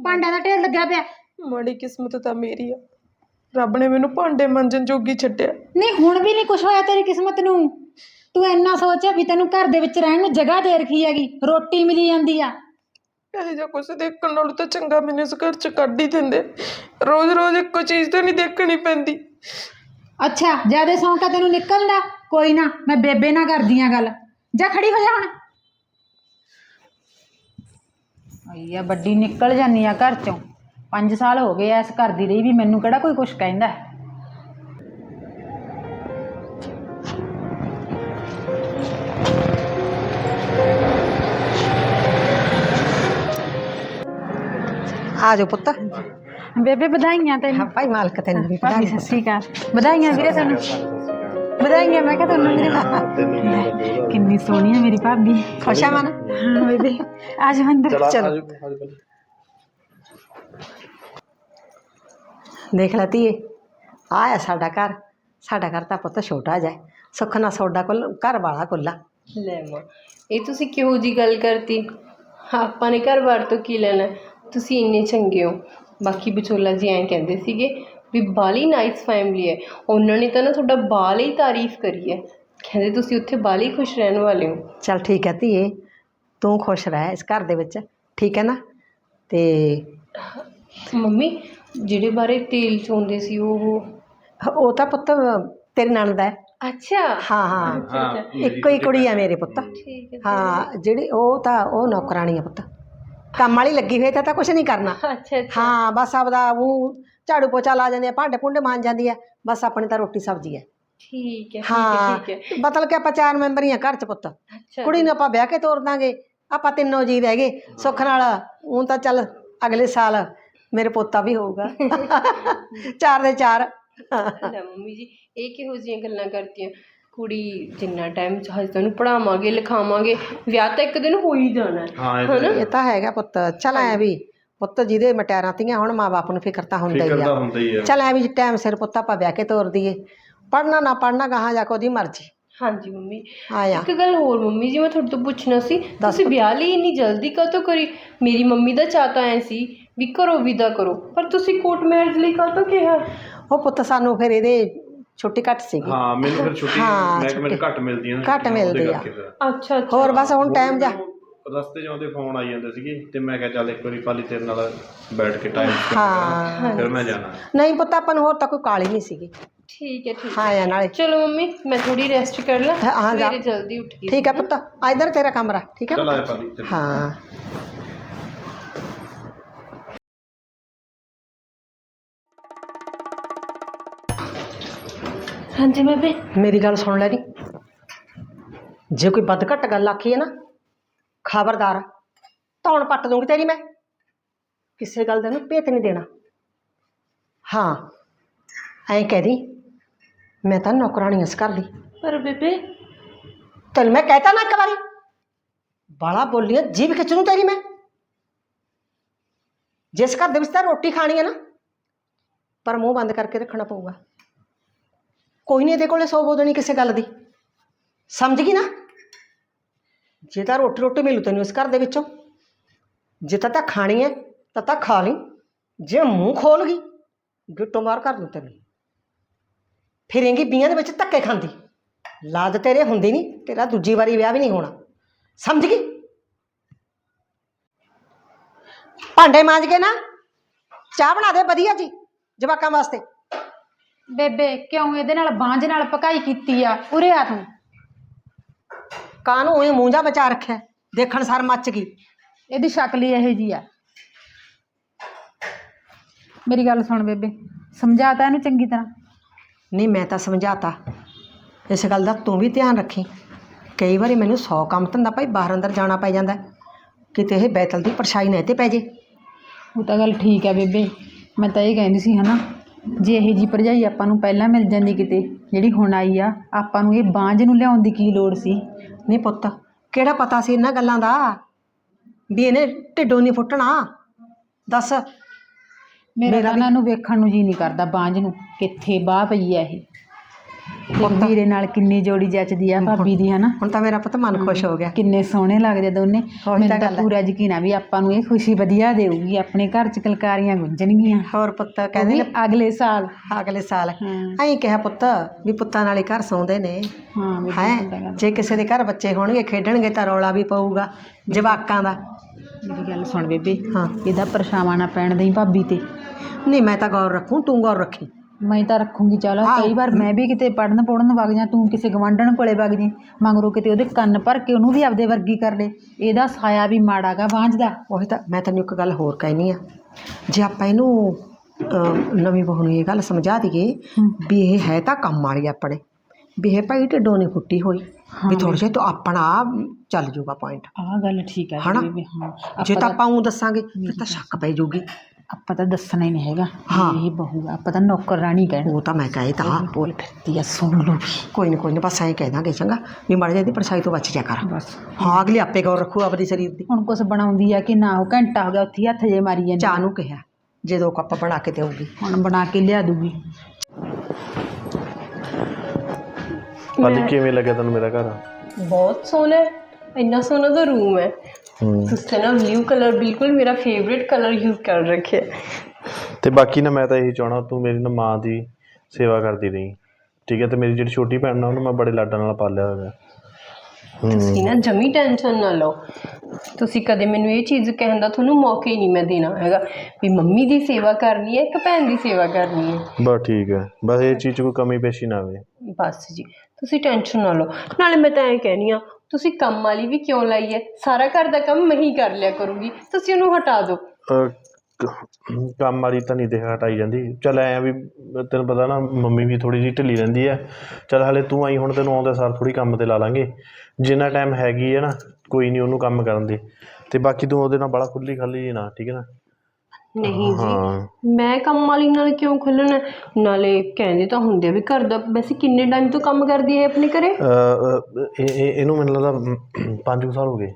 ਭਾਂਡਿਆਂ ਦਾ ਢੇਰ ਲੱਗਿਆ ਪਿਆ। ਮਾੜੀ ਕਿਸਮਤ ਤਾਂ ਮੇਰੀ ਆ। ਰੱਬ ਨੇ ਮੈਨੂੰ ਭਾਂਡੇ ਮਾਂਜਣ ਜੋਗੀ ਛੱਡਿਆ। ਨਹੀਂ ਹੁਣ ਵੀ ਨਹੀਂ ਕੁਝ ਹੋਇਆ ਤੇਰੀ ਕਿਸਮਤ ਨੂੰ। ਤੂੰ ਇੰਨਾ ਸੋਚ ਵੀ ਤੈਨੂੰ ਘਰ ਦੇ ਵਿੱਚ ਰਹਿਣ ਨੂੰ ਜਗ੍ਹਾ ਦੇ ਰੱਖੀ ਹੈਗੀ। ਰੋਟੀ ਮਿਲੀ ਜਾਂਦੀ ਆ। ਇਹੋ ਜਿਹਾ ਕੁਛ ਦੇਖਣ ਨਾਲੋਂ ਤਾਂ ਚੰਗਾ ਮੈਨੂੰ ਇਸ ਘਰ ਚ ਕੱਢ ਹੀ ਦਿੰਦੇ। ਰੋਜ਼ ਰੋਜ਼ ਇੱਕੋ ਚੀਜ਼ ਤਾਂ ਨਹੀਂ ਦੇਖਣੀ ਪੈਂਦੀ। ਅੱਛਾ ਜਿਆਦੇ ਸ਼ੌਂਕ ਆ ਤੈਨੂੰ ਨਿਕਲਣ ਦਾ। ਕੋਈ ਨਾ ਮੈਂ ਬੇਬੇ ਨਾਲ ਕਰਦੀ ਆ ਗੱਲ। ਜਾ ਖੜੀ ਹੋ ਜਾ ਹੁਣ। ਆਈਆ ਵੱਡੀ ਨਿਕਲ ਜਾਨੀ ਆ ਘਰ ਚੋਂ। 5 ਸਾਲ ਹੋ ਗਏ ਐ ਇਸ ਘਰ ਦੀ ਰਹੀ ਵੀ ਮੈਨੂੰ ਕਿਹੜਾ ਕੋਈ ਕੁਝ ਕਹਿੰਦਾ ਹੈ। ਆ ਜਾਓ ਪੁੱਤ। ਬੇਬੇ ਵਧਾਈਆਂ ਤੈਨੂੰ। ਹਾਂ ਭਾਈ ਮਾਲਕ ਤੈਨੂੰ ਵੀ ਭਾਬੀ ਸਤਿ ਸ਼੍ਰੀ ਅਕਾਲ। ਵਧਾਈਆਂ ਵੀਰੇ ਤੈਨੂੰ। ਵਧਾਈਆਂ ਮੈਂ ਕਿਹਾ ਤੁਹਾਨੂੰ ਵੀਰੇ ਕਿੰਨੀ ਸੋਹਣੀ ਹੈ ਮੇਰੀ ਭਾਬੀ ਖੁਸ਼ ਆ ਮਨ ਹਾਂ ਬੇਬੇ ਆ ਜਾ ਅੰਦਰ ਚਲੋ ਦੇਖ ਲੈ ਧੀਏ ਆ ਆ ਸਾਡਾ ਘਰ ਸਾਡਾ ਘਰ ਤਾਂ ਪੁੱਤ ਛੋਟਾ ਜਿਹਾ ਹੈ। ਸੁੱਖ ਨਾਲ ਸੋਡਾ ਕੋਲ ਘਰ ਵਾਲਾ ਕੁੱਲਾ ਲੈ ਮਾਂ ਇਹ ਤੁਸੀਂ ਕਿਹੋ ਜੀ ਗੱਲ ਕਰਤੀ ਆਪਾਂ ਨੇ ਘਰ-ਬਾਰ ਤੋਂ ਕੀ ਲੈਣਾ ਤੁਸੀਂ ਇੰਨੇ ਚੰਗੇ ਹੋ ਬਾਕੀ ਵਿਚੋਲਾ ਜੀ ਐਂ ਕਹਿੰਦੇ ਸੀਗੇ ਵੀ ਬਾਲੀ ਨਾਈਸ ਫੈਮਿਲੀ ਹੈ। ਉਹਨਾਂ ਨੇ ਤਾਂ ਨਾ ਤੁਹਾਡਾ ਬਾਲੀ ਹੀ ਤਾਰੀਫ ਕਰੀ ਹੈ। ਕਹਿੰਦੇ ਤੁਸੀਂ ਉੱਥੇ ਬਾਲੀ ਖੁਸ਼ ਰਹਿਣ ਵਾਲੇ ਹੋ। ਚਲ ਠੀਕ ਹੈ ਧੀਏ ਤੂੰ ਖੁਸ਼ ਰਹਿ ਇਸ ਘਰ ਦੇ ਵਿੱਚ ਠੀਕ ਹੈ ਨਾ? ਤੇ ਮੰਮੀ ਜਿਹੜੇ ਬਾਰੇ ਤੇਲ ਚੋਂਦੇ ਸੀ ਉਹ? ਉਹ ਤਾਂ ਪੁੱਤ ਤੇਰੀ ਨਣਦ ਹੈ। ਅੱਛਾ। ਹਾਂ ਹਾਂ। ਇੱਕੋ ਹੀ ਕੁੜੀ ਆ ਮੇਰੇ ਪੁੱਤ। ਠੀਕ ਹੈ ਹਾਂ। ਜਿਹੜੀ ਉਹ ਤਾਂ ਉਹ ਨੌਕਰਾਣੀ ਆ ਪੁੱਤ। ਕੰਮ ਵਾਲੀ ਲੱਗੀ ਹੋਈ ਤਾਂ ਤਾਂ ਕੁਝ ਨਹੀਂ ਕਰਨਾ। ਅੱਛਾ। ਹਾਂ ਬਸ ਆਪਦਾ ਉਹ ਝਾੜੂ ਪੋਚਾ ਲਾ ਜਾਂਦੀ ਆ ਭਾਂਡੇ ਭੁੰਡੇ ਮਾਂਜ ਜਾਂਦੀ ਆ ਬਸ ਆਪਣੀ ਤਾਂ ਰੋਟੀ ਸਬਜ਼ੀ ਹੈ ਠੀਕ ਹੈ ਠੀਕ ਹੈ ਹਾਂ ਠੀਕ ਹੈ। ਮਤਲਬ ਕਿ ਆਪਾਂ ਚਾਰ ਮੈਂਬਰ ਹੀ ਆ ਘਰ ਚ ਪੁੱਤ। ਅੱਛਾ ਕੁੜੀ ਨੂੰ ਆਪਾਂ ਵਿਆਹ ਕੇ ਤੋਰ ਦਾਂਗੇ ਆਪਾਂ ਤਿੰਨੋਂ ਜੀ ਰਹਿ ਗਏ ਸੁੱਖ ਨਾਲ ਹੁਣ ਤਾਂ ਚੱਲ ਅਗਲੇ ਸਾਲ ਮੇਰੇ ਪੋਤਾ ਵੀ ਹੋਊਗਾ। [LAUGHS] ਚਾਰ ਦੇ ਚਾਰ। ਲੈ ਮੰਮੀ ਜੀ ਇਹ ਕਿਹੋ ਜਿਹੀਆਂ ਗੱਲਾਂ ਕਰਤੀਆਂ? ਕੁੜੀ ਜਿੰਨਾ ਟਾਈਮ ਚਾਹੇ ਤੁਹਾਨੂੰ ਪੜਾਵਾਂਗੇ ਲਿਖਾਵਾਂਗੇ ਵਿਆਹ ਤਾਂ ਇੱਕ ਦਿਨ ਹੋ ਹੀ ਜਾਣਾ। ਹੈ ਹਾਂ ਇਹ ਤਾਂ ਹਨਾ? ਇਹ ਤਾਂ ਹੈਗਾ ਪੁੱਤ ਚੱਲ ਐ ਵੀ। ਪੁੱਤ ਜਿਹਦੇ ਮਟਿਆਰਾਂ ਤੀਆਂ ਹੁਣ ਮਾਂ-ਬਾਪ ਨੂੰ ਫਿਕਰ ਤਾਂ ਹੁੰਦਾ ਫਿਕਰ ਹੀ ਤਾਂ ਆ। ਹੁੰਦਾ ਹੀ ਆ। ਚੱਲ ਐ ਵੀ ਟਾਈਮ ਸਿਰ ਪੁੱਤ ਆਪਾਂ ਵਿਆਹ ਕੇ ਤੋਰ ਦਈਏ। ਪੜਨਾ ਨਾ ਪੜਨਾ ਗਾਹਾਂ ਜਾ ਕੇ ਉਹਦੀ ਮਰਜ਼ੀ। ਹਾਂਜੀ ਮੰਮੀ। ਆਇਆ ਇੱਕ ਗੱਲ ਹੋਰ ਮੰਮੀ ਜੀ ਮੈਂ ਤੁਹਾਡੇ ਤੋਂ ਪੁੱਛਣਾ ਸੀ ਤੁਸੀਂ ਵਿਆਹ ਲਈ ਇੰਨੀ ਜਲਦੀ ਕਾਹਤੋਂ ਕਰੀ? ਮੇਰੀ ਮੰਮੀ ਦਾ ਚਾਹਤਾ ਐ ਸੀ ਵੀ ਕਰੋ ਵਿਦਾ ਕਰੋ ਪਰ ਤੁਸੀਂ ਕੋਰਟ ਮੈਰਿਜ ਲਈ ਕਾਹਤੋਂ ਕਿਹਾ? ਉਹ ਪੁੱਤ ਸਾਨੂੰ ਫਿਰ ਇਹਦੇ ਛੁੱਟੀ ਘੱਟ ਸੀਗੀ। ਹਾਂ ਮੈਨੂੰ ਫਿਰ ਛੁੱਟੀ ਹਾਂ, ਮੈਂ ਮੈਨੂੰ ਘੱਟ ਨੇ ਘੱਟ ਉਹਦੇ ਮਿਲਦੀ ਆ। ਕਰਕੇ ਫਿਰ। ਅੱਛਾ ਅੱਛਾ। ਹੋਰ ਬਸ ਹੁਣ ਟਾਈਮ ਜਾ। ਰਸਤੇ 'ਚ ਆਉਂਦੇ ਫੋਨ ਆਈ ਜਾਂਦੇ ਸੀਗੇ ਤੇ ਮੈਂ ਕਿਹਾ ਚੱਲ ਇੱਕ ਵਾਰੀ ਪਾਲੀ ਤੇਰੇ ਨਾਲ ਬੈਠ ਕੇ ਟਾਈਮ ਹਾਂ। ਫਿਰ ਮੈਂ ਜਾਣਾ। ਨਹੀਂ ਪੁੱਤ ਆਪਾਂ ਨੂੰ ਹੋਰ ਤਾਂ ਕੋਈ ਕਾਲੀ ਨਹੀਂ ਸੀਗੀ। ਠੀਕ ਹੈ ਠੀਕ ਹਾਂ। ਆ ਨਾਲੇ। ਚਲੋ ਮੰਮੀ ਮੈਂ ਥੋੜੀ ਰੈਸਟ ਕਰ ਲਾਂ। ਹਾਂ, ਜਾ। ਸਵੇਰੇ ਜਲਦੀ ਉੱਠ ਗਈ ਠੀਕ ਹੈ ਪੁੱਤ ਆ ਇਧਰ ਤੇਰਾ ਕਮਰਾ ਠੀਕ ਹੈ ਚੱਲ ਆਏ ਪਾਲੀ ਹਾਂ। ਹਾਂਜੀ ਬੇਬੇ। ਮੇਰੀ ਗੱਲ ਸੁਣ ਲੈ ਨੀ ਜੇ ਕੋਈ ਵੱਧ ਘੱਟ ਗੱਲ ਆਖੀ ਹੈ ਨਾ ਖਬਰਦਾਰ ਧੌਣ ਪੱਟ ਦੂੰਗੀ ਤੇਰੀ ਮੈਂ। ਕਿਸੇ ਗੱਲ ਦਾ ਨਾ ਭੇਤ ਨਹੀਂ ਦੇਣਾ। ਹਾਂ ਐਂ ਕਹਿ ਦੀ ਮੈਂ ਤਾਂ ਨੌਕਰਾਣੀ ਇਸ ਘਰ ਦੀ। ਪਰ ਬੇਬੇ। ਤੈਨੂੰ ਮੈਂ ਕਹਿਤਾ ਨਾ ਇੱਕ ਵਾਰੀ। ਬਾਲਾ ਬੋਲੀਆਂ ਜੀਭ ਖਿੱਚ ਨੂੰ ਤੇਰੀ ਮੈਂ। ਜਿਸ ਘਰ ਦੇ ਵਿੱਚ ਤਾਂ ਰੋਟੀ ਖਾਣੀ ਹੈ ਨਾ ਪਰ ਮੂੰਹ ਬੰਦ ਕਰਕੇ ਰੱਖਣਾ ਪਊਗਾ। ਕੋਈ ਨਹੀਂ ਇਹਦੇ ਕੋਲੇ ਸੌ ਬੋਦਣੀ ਕਿਸੇ ਗੱਲ ਦੀ। ਸਮਝ ਗਈ ਨਾ? ਜੇ ਤਾਂ ਰੋਟੀ ਰੋਟੀ ਮਿਲੂ ਤੈਨੂੰ ਇਸ ਘਰ ਦੇ ਵਿੱਚੋਂ, ਜੇ ਤਾਂ ਤਾਂ ਖਾਣੀ ਹੈ ਤਾਂ ਤਾਂ ਖਾ ਲਈ, ਜੇ ਮੂੰਹ ਖੋਲ ਗਈ, ਗਿੱਟੋ ਮਾਰ ਕਰ ਦੂੰ ਤੈਨੂੰ। ਫਿਰੇਂਗੀ ਬੀਆਂ ਦੇ ਵਿੱਚ ਧੱਕੇ ਖਾਂਦੀ। ਲਾਦ ਤੇਰੇ ਹੁੰਦੀ ਨਹੀਂ ਤੇਰਾ ਦੂਜੀ ਵਾਰੀ ਵਿਆਹ ਵੀ ਨਹੀਂ ਹੋਣਾ। ਸਮਝ ਗਈ? ਭਾਂਡੇ ਮਾਂਜ ਕੇ ਨਾ, ਚਾਹ ਬਣਾ ਦੇ ਵਧੀਆ ਜੀ, ਜਵਾਕਾਂ ਵਾਸਤੇ। ਬੇਬੇ, ਕਿਉਂ ਇਹਦੇ ਨਾਲ ਬਾਂਝ ਨਾਲ ਪਕਾਈ ਕੀਤੀ ਆ? ਉਰੇ ਆ ਤੂੰ। ਕਾਂ ਨੂੰ ਉਹੀ ਮੂੰਹ ਜਾ ਬਚਾ ਰੱਖਿਆ? ਦੇਖਣ ਸਾਰ ਮੱਚ ਗਈ। ਇਹਦੀ ਸ਼ਕਲ ਹੀ ਇਹੋ ਜੀ ਆ। ਮੇਰੀ ਗੱਲ ਸੁਣ ਬੇਬੇ ਸਮਝਾਤਾ ਇਹਨੂੰ ਚੰਗੀ ਤਰ੍ਹਾਂ? ਨਹੀਂ ਮੈਂ ਤਾਂ ਸਮਝਾਤਾ। ਇਸ ਗੱਲ ਦਾ ਤੂੰ ਵੀ ਧਿਆਨ ਰੱਖੀ। ਕਈ ਵਾਰੀ ਮੈਨੂੰ 100 ਕੰਮ ਧੰਦਾ ਭਾਈ ਬਾਹਰ ਅੰਦਰ ਜਾਣਾ ਪੈ ਜਾਂਦਾ ਹੈ। ਕਿਤੇ ਇਹ ਬੈਤਲ ਦੀ ਪਰਛਾਈ ਨਾ ਤੇ ਪੈ ਜੇ। ਉਹ ਤਾਂ ਗੱਲ ਠੀਕ ਹੈ ਬੇਬੇ ਮੈਂ ਤਾਂ ਇਹ ਕਹਿੰਦੀ ਸੀ ਹਨਾ ਜੇ ਇਹੋ ਜੀ ਭਰਜਾਈ ਆਪਾਂ ਨੂੰ ਪਹਿਲਾਂ ਮਿਲ ਜਾਂਦੀ ਕਿਤੇ ਜਿਹੜੀ ਹੁਣ ਆਈ ਆ ਆਪਾਂ ਨੂੰ ਇਹ ਬਾਂਝ ਨੂੰ ਲਿਆਉਣ ਦੀ ਕੀ ਲੋੜ ਸੀ? ਨਹੀਂ ਪੁੱਤ ਕਿਹੜਾ ਪਤਾ ਸੀ ਇਹਨਾਂ ਗੱਲਾਂ ਦਾ? ਵੀ ਇਹਨੇ ਢਿੱਡੋਂ ਨਹੀਂ ਫੁੱਟਣਾ? ਦੱਸ। ਮੇਰਾ ਮੇਰਾ ਤਾਂ ਇਹਨਾਂ ਨੂੰ ਵੇਖਣ ਨੂੰ ਜੀ ਨਹੀਂ ਕਰਦਾ ਬਾਂਝ ਨੂੰ ਕਿੱਥੇ ਬਾਹ ਪਈ ਆ ਇਹ। ਤੇ ਵੀਰੇ ਨਾਲ ਕਿੰਨੀ ਜੋੜੀ ਜੱਚਦੀ ਆ ਭਾਬੀ ਦੀ ਹਨਾ? ਹੁਣ ਤਾਂ ਮੇਰਾ ਪੁੱਤ ਮਨ ਖੁਸ਼ ਹੋ ਗਿਆ। ਕਿੰਨੇ ਸੋਹਣੇ ਲੱਗਦੇ ਦੋਨੇ। ਮੈਨੂੰ ਤਾਂ। ਪੂਰਾ ਯਕੀਨ ਆ ਵੀ ਆਪਾਂ ਨੂੰ ਇਹ ਖੁਸ਼ੀ ਵਧੀਆ ਦੇਊਗੀ ਆਪਣੇ ਘਰ ਚ ਕਲਕਾਰੀਆਂ ਗੁੰਜਣਗੀਆਂ ਹੋਰ ਪੁੱਤ ਕਹਿੰਦੇ ਨੇ ਅਗਲੇ ਸਾਲ। ਅਗਲੇ ਸਾਲ। ਐਂ ਕਿਹਾ ਪੁੱਤ ਵੀ ਪੁੱਤਾਂ ਨਾਲ ਹੀ ਘਰ ਸੌਂਦੇ ਨੇ। ਹਾਂ ਜੇ ਕਿਸੇ ਦੇ ਘਰ ਬੱਚੇ ਹੋਣਗੇ ਖੇਡਣਗੇ ਤਾਂ ਰੌਲਾ ਵੀ ਪਊਗਾ ਜਵਾਕਾਂ ਦਾ। ਮੇਰੀ ਗੱਲ ਸੁਣ ਬੇਬੇ ਹਾਂ। ਇਹਦਾ ਪਰਛਾਵਾਂ ਨਾ ਪੈਣ ਦੇਈ ਭਾਬੀ ਤੇ। ਨਹੀਂ ਮੈਂ ਤਾਂ ਗੌਰ ਰੱਖੂੰ ਤੂੰ ਗੌਰ ਰੱਖੀ। ਮੈਂ ਤਾਂ ਰੱਖੂੰਗੀ ਚੱਲ। ਕਈ ਵਾਰ ਮੈਂ ਵੀ ਕਿਤੇ ਪੜਨ ਪੜਨ ਵਗ ਜਾ ਤੂੰ ਕਿਸੇ ਗਵੰਡਣ ਕੋਲੇ ਵਗ ਜੀ ਮਗਰੋਂ ਕਿਤੇ ਉਹਦੇ ਕੰਨ ਭਰ ਕੇ ਉਹਨੂੰ ਵੀ ਆਪਦੇ ਵਰਗੀ ਕਰ ਲੈ ਇਹਦਾ ਸਾਇਆ ਵੀ ਮਾੜਾਗਾ ਬਾਂਝ ਦਾ। ਉਹੀ ਤਾਂ ਮੈਂ ਤੈਨੂੰ ਇੱਕ ਗੱਲ ਹੋਰ ਕਹਿਨੀ ਆ। ਜੇ ਆਪਾਂ ਇਹਨੂੰ ਅਹ, ਨਵੀਂ ਬਹੂ ਨੂੰ ਇਹ ਗੱਲ ਸਮਝਾ ਦਈਏ ਵੀ ਇਹ ਹੈ ਤਾਂ ਕੰਮ ਵਾਲੀ ਆਪਣੇ ਵੀ ਇਹ ਭਾਈ ਢਿੱਡੋਂ ਨਹੀਂ ਫੁੱਟੀ ਹੋਈ ਵੀ ਥੋੜਾ ਜਿਹਾ ਤੋਂ ਆਪਣਾ ਚੱਲ ਜਾਊਗਾ ਪੁਆਇੰਟ ਆਹ ਗੱਲ ਠੀਕ ਹੈ ਹਨਾ? ਬੇਬੇ ਹਾਂ ਜੇ ਆਪਾਂ ਤਾਂ ਆਪਾਂ ਉਹ ਦੱਸਾਂਗੇ ਫਿਰ ਤਾਂ ਸ਼ੱਕ ਪੈ ਜਾਊਗੀ ਆਪਾਂ ਤਾਂ ਦੱਸਣਾ ਹੀ ਨਹੀਂ ਹੈਗਾ ਹਾਂ। ਇਹ ਬਹੂ ਆ ਆਪਾਂ ਤਾਂ ਨੌਕਰ ਰਾਣੀ ਕਹਿਣਾ। ਉਹ ਤਾਂ ਮੈਂ ਕਹੇ ਤਾਂ। ਬੋਲ ਫਿਰਦੀ ਆ ਸੁਣ ਲਓ ਕੋਈ ਨਹੀਂ ਕੋਈ ਨਹੀਂ ਬਸ ਐਂ ਕਹਿ ਦਾਂਗੇ ਚੰਗਾ ਵੀ ਮਾੜੇ ਜਿਹੀ ਪਰਛਾਈ ਤੋਂ ਬਚ ਜਾ ਕਰ। ਬਸ। ਹਾਂ ਅਗਲੀ ਆਪੇ ਗੌਰ ਰੱਖੂ ਆਪਣੀ ਸਰੀਰ ਦੀ। ਹੁਣ ਕੁਛ ਬਣਾਉਂਦੀ ਆ ਕਿ ਨਾ ਉਹ ਘੰਟਾ ਹੋ ਗਿਆ ਉੱਥੇ ਹੀ ਹੱਥ ਜੇ ਮਾਰੀ ਜਾਂਦੀ ਚਾਹ ਨੂੰ ਕਿਹਾ ਜੇ ਦੋ ਕੱਪ ਬਣਾ ਕੇ ਦੇਊਗੀ। ਹੁਣ ਬਣਾ ਕੇ ਲਿਆ ਦੂਗੀ। ਅੱਜ ਕਿਵੇਂ ਲੱਗਿਆ ਤੈਨੂੰ ਮੇਰਾ ਘਰ? ਬਹੁਤ ਸੋਹਣਾ ਹੈ। ਇੰਨਾ ਸੋਹਣਾ ਤਾਂ ਰੂਮ ਹੈ। ਤੁਸੀਂ ਨਾ ਬਲੂ ਕਲਰ ਬਿਲਕੁਲ ਮੇਰਾ ਫੇਵਰੇਟ ਕਲਰ ਯੂਜ਼ ਕਰ ਰੱਖਿਆ। ਤੇ ਬਾਕੀ ਨਾ ਮੈਂ ਤਾਂ ਇਹੀ ਚਾਹਣਾ ਤੂੰ ਮੇਰੀ ਨਾ ਮਾਂ ਦੀ ਸੇਵਾ ਕਰਦੀ ਰਹੀ। ਠੀਕ ਹੈ ਤੇ ਮੇਰੀ ਜਿਹੜੀ ਛੋਟੀ ਭੈਣ ਨਾ ਉਹਨੂੰ ਮੈਂ ਬੜੇ ਲਾਡਾਂ ਨਾਲ ਪਾਲਿਆ ਹੋਇਆ। ਤੁਸੀਂ ਨਾ ਜਮੀ ਟੈਨਸ਼ਨ ਨਾ ਲਓ। ਤੁਸੀਂ ਕਦੇ ਮੈਨੂੰ ਇਹ ਚੀਜ਼ ਕਹਿਣ ਦਾ ਤੁਹਾਨੂੰ ਮੌਕਾ ਹੀ ਨਹੀਂ ਮੈਂ ਦੇਣਾ ਹੈਗਾ ਵੀ ਮੰਮੀ ਦੀ ਸੇਵਾ ਕਰਨੀ ਹੈ ਇੱਕ ਭੈਣ ਦੀ ਸੇਵਾ ਕਰਨੀ ਹੈ। ਬਸ ਠੀਕ ਹੈ ਬਸ ਇਹ ਚੀਜ਼ 'ਚ ਕੋਈ ਕਮੀ ਪੇਸ਼ੀ ਨਾ ਆਵੇ। ਬਸ ਜੀ ਤੁਸੀਂ ਟੈਨਸ਼ਨ ਨਾ ਲਓ। ਨਾਲੇ ਮੈਂ ਤਾਂ ਐਂ ਕਹਿਣੀ ਆ ਤੁਸੀਂ ਕੰਮ ਵਾਲੀ ਵੀ ਕਿਉਂ ਲਾਈ ਹੈ ਸਾਰਾ ਘਰ ਦਾ ਕੰਮ ਮੈਂ ਹੀ ਕਰ ਲਿਆ ਕਰੂੰਗੀ। ਤੁਸੀਂ ਉਹਨੂੰ ਹਟਾ ਦਿਓ। ਅਹ, ਕ- ਕੰਮ ਵਾਲੀ ਤਾਂ ਨਹੀਂ ਦੇਖ ਹਟਾਈ ਜਾਂਦੀ। ਚੱਲ ਐਂ ਆ ਵੀ, ਤੈਨੂੰ ਪਤਾ ਨਾ, ਮੰਮੀ ਵੀ ਥੋੜੀ ਜਿਹੀ ਢਿੱਲੀ ਰਹਿੰਦੀ ਹੈ ਚੱਲ ਹਲੇ ਤੂੰ ਆਈ, ਹੁਣ ਤੈਨੂੰ ਆਉਂਦਾ ਸਾਰ ਥੋੜੀ ਕੰਮ ਤੇ ਲਾ ਲਾਂਗੇ। ਜਿੰਨਾ ਟਾਈਮ ਹੈਗੀ ਹੈ ਨਾ, ਕੋਈ ਨਹੀਂ ਉਹਨੂੰ ਕੰਮ ਕਰਨ ਦੇ। ਤੇ ਬਾਕੀ ਤੂੰ ਉਹਦੇ ਨਾਲ ਬੜਾ ਖੁੱਲੀ ਖਾਲੀ ਜੀ ਨਾ, ਠੀਕ ਹੈ ਨਾ? ਨਹੀਂ ਜੀ। ਮੈਂ ਕੰਮ ਵਾਲੀ ਨਾਲ ਕਿਉਂ ਖੁੱਲਣਾ? ਨਾਲੇ ਕਹਿੰਦੇ ਤਾਂ ਹੁੰਦੇ ਆ ਵੀ ਘਰ ਦਾ ਵੈਸੇ ਕਿੰਨੇ ਟਾਈਮ ਤੋਂ ਕੰਮ ਕਰਦੀ ਹੈ ਆਪਣੇ ਘਰੇ? ਇਹ ਇਹ- ਇਹਨੂੰ ਮੈਨੂੰ ਲੱਗਦਾ 5 ਸਾਲ ਹੋ ਗਏ।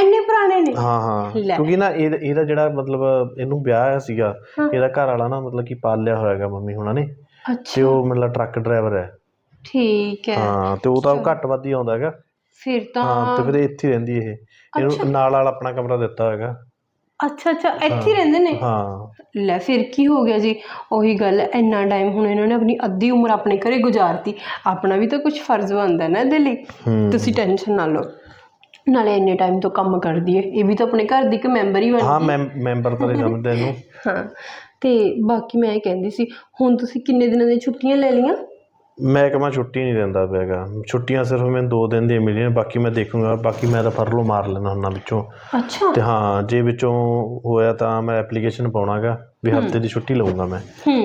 ਇੰਨੇ ਪੁਰਾਣੇ ਨੇ? ਹਾਂ ਹਾਂ। ਕਿਉਂਕਿ ਨਾ ਇਹ ਇਹਦਾ ਜਿਹੜਾ ਮਤਲਬ ਇਹਨੂੰ ਵਿਆਹ ਹੋਇਆ ਸੀਗਾ ਇਹਦਾ ਘਰ ਵਾਲਾ ਨਾ ਮਤਲਬ ਕਿ ਪਾਲਿਆ ਹੋਇਆ ਹੈਗਾ ਮੰਮੀ ਹੁਣਾਂ ਨੇ। ਤੇ ਅੱਛਾ ਉਹ ਮਤਲਬ ਟਰੱਕ ਡਰਾਈਵਰ ਹੈ। ਠੀਕ ਹੈ। ਹਾਂ ਤੇ ਉਹ ਤਾਂ ਘੱਟ ਵੱਧ ਹੀ ਆਉਂਦਾ ਹੈਗਾ। ਫਿਰ ਹਾਂ ਤੇ ਤਾਂ ਫਿਰ ਇਹ ਇੱਥੇ ਹੀ ਰਹਿੰਦੀ ਇਹ। ਇਹਨੂੰ ਨਾਲ ਨਾਲ ਆਪਣਾ ਕਮਰਾ ਦਿੱਤਾ ਹੈਗਾ। ਅੱਛਾ ਅੱਛਾ ਇੱਥੇ ਹੀ ਰਹਿੰਦੇ ਨੇ? ਹਾਂ। ਲੈ ਫਿਰ ਕੀ ਹੋ ਗਿਆ ਜੀ? ਉਹੀ ਗੱਲ ਹੈ, ਇੰਨਾ ਟਾਈਮ ਹੁਣ ਇਹਨਾਂ ਨੇ ਆਪਣੀ ਅੱਧੀ ਉਮਰ ਆਪਣੇ ਘਰੇ ਗੁਜ਼ਾਰਤੀ। ਆਪਣਾ ਵੀ ਤਾਂ ਕੁਝ ਫਰਜ਼ ਬਣਦਾ ਨਾ ਇਹਦੇ ਲਈ। ਹੂੰ। ਤੁਸੀਂ ਟੈਨਸ਼ਨ ਨਾ ਲਓ। ਨਾਲੇ ਇੰਨੇ ਟਾਈਮ ਤੋਂ ਕੰਮ ਕਰਦੀ ਹੈ। ਇਹ ਵੀ ਤਾਂ ਆਪਣੇ ਘਰ ਦੀ ਇੱਕ ਮੈਂਬਰ ਹੀ ਬਣ ਹਾਂ ਮੈਂ ਮੈਂਬਰ ਤਾਂ ਨਹੀਂ ਸਮਝਦਾ ਇਹਨੂੰ। ਹਾਂ। ਤੇ ਬਾਕੀ ਮੈਂ ਇਹ ਕਹਿੰਦੀ ਸੀ ਹੁਣ ਤੁਸੀਂ ਕਿੰਨੇ ਦਿਨਾਂ ਦੀਆਂ ਛੁੱਟੀਆਂ ਲੈ ਲਈਆਂ? ਮੈਂ ਕਮਾ ਛੁੱਟੀ ਨਹੀਂ ਦਿੰਦਾ ਪਿਆਗਾ। ਛੁੱਟੀਆਂ ਸਿਰਫ ਮੈਨੂੰ 2 ਦਿਨ ਦੀਆਂ ਮਿਲੀਆਂ ਬਾਕੀ ਮੈਂ ਦੇਖੂੰਗਾ ਬਾਕੀ ਮੈਂ ਤਾਂ ਫਰਲੋ ਮਾਰ ਲੈਣਾ ਉਹਨਾਂ ਵਿੱਚੋਂ। ਅੱਛਾ। ਤੇ ਹਾਂ ਜੇ ਵਿੱਚੋਂ ਹੋਇਆ ਤਾਂ ਮੈਂ ਐਪਲੀਕੇਸ਼ਨ ਪਾਉਣਾਗਾ ਵੀ ਹਫ਼ਤੇ ਦੀ ਛੁੱਟੀ ਲਵਾਂਗਾ ਮੈਂ।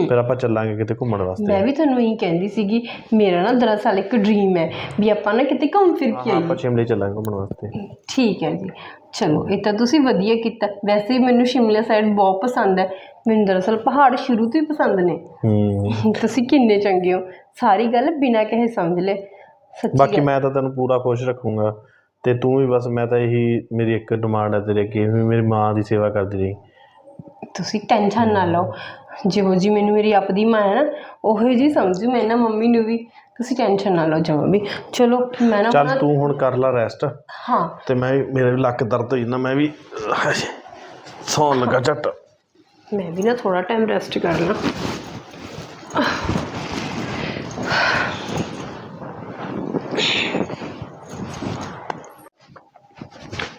ਫਿਰ ਆਪਾਂ ਚੱਲਾਂਗੇ ਕਿਤੇ ਘੁੰਮਣ ਵਾਸਤੇ। ਮੈਂ ਵੀ ਤੁਹਾਨੂੰ ਇਹੀ ਕਹਿੰਦੀ ਸੀਗੀ ਮੇਰਾ ਨਾ ਦਰਅਸਲ ਇੱਕ ਡ੍ਰੀਮ ਹੈ ਵੀ ਆਪਾਂ ਨਾ ਕਿਤੇ ਘੁੰਮ ਫਿਰ ਕੇ ਆਈਏ। ਆਪਾਂ ਸ਼ਿਮਲੇ ਚੱਲਾਂਗੇ ਘੁੰਮਣ ਵਾਸਤੇ। ਠੀਕ ਹੈ ਜੀ। ਚਲੋ ਇਹ ਤਾਂ ਤੁਸੀਂ ਵਧੀਆ ਕੀਤਾ। ਵੈਸੇ ਮੈਨੂੰ ਸ਼ਿਮਲਾ ਸਾਈਡ ਬਹੁਤ ਪਸੰਦ ਹੈ। ਮੈਨੂੰ ਦਰਅਸਲ ਪਹਾੜ ਸ਼ੁਰੂ ਤੋਂ ਹੀ ਪਸੰਦ ਨੇ। ਹੂੰ। ਤੁਸੀਂ ਕਿੰਨੇ ਚੰਗੇ ਹੋ। ਸਾਰੀ ਗੱਲ ਬਿਨਾਂ ਕਹੇ ਸਮਝ ਲੈ। ਸੱਚੀ ਬਾਕੀ। ਮੈਂ ਤਾਂ ਤੈਨੂੰ ਪੂਰਾ ਖੁਸ਼ ਰੱਖੂੰਗਾ। ਤੇ ਤੂੰ ਵੀ ਬਸ ਮੈਂ ਤਾਂ ਇਹੀ ਮੇਰੀ ਇੱਕ ਡਿਮਾਂਡ ਹੈ ਤੇਰੇ ਅੱਗੇ ਵੀ ਮੇਰੀ ਮਾਂ ਦੀ ਸੇਵਾ ਕਰਦੀ ਰਹੀ। ਤੁਸੀਂ ਟੈਨਸ਼ਨ ਨਾ ਲਓ। ਜਿਹੋ ਜੀ ਮੈਨੂੰ ਮੇਰੀ ਆਪਦੀ ਮਾਂ ਹੈ ਨਾ ਉਹੋ ਜੀ ਸਮਝੂ ਮੈਂ ਨਾ ਮੰਮੀ ਨੂੰ ਵੀ। ਤੁਸੀਂ ਟੈਨਸ਼ਨ ਨਾ ਲਓ ਜਮਾਂ ਵੀ। ਚਲੋ ਮੈਂ ਨਾ ਚੱਲ ਤੂੰ ਹੁਣ ਕਰ ਲੈ ਰੈਸਟ ਹਾਂ। ਤੇ ਮੈਂ ਮੇਰਾ ਵੀ ਲੱਕ ਦਰਦ ਹੋ ਜਾਂਦਾ ਮੈਂ ਵੀ ਸੌਣ ਲੱਗਾ ਝੱਟ। ਮੈਂ ਵੀ ਨਾ ਥੋੜਾ ਟਾਈਮ ਰੈਸਟ ਕਰ ਲਾਂ।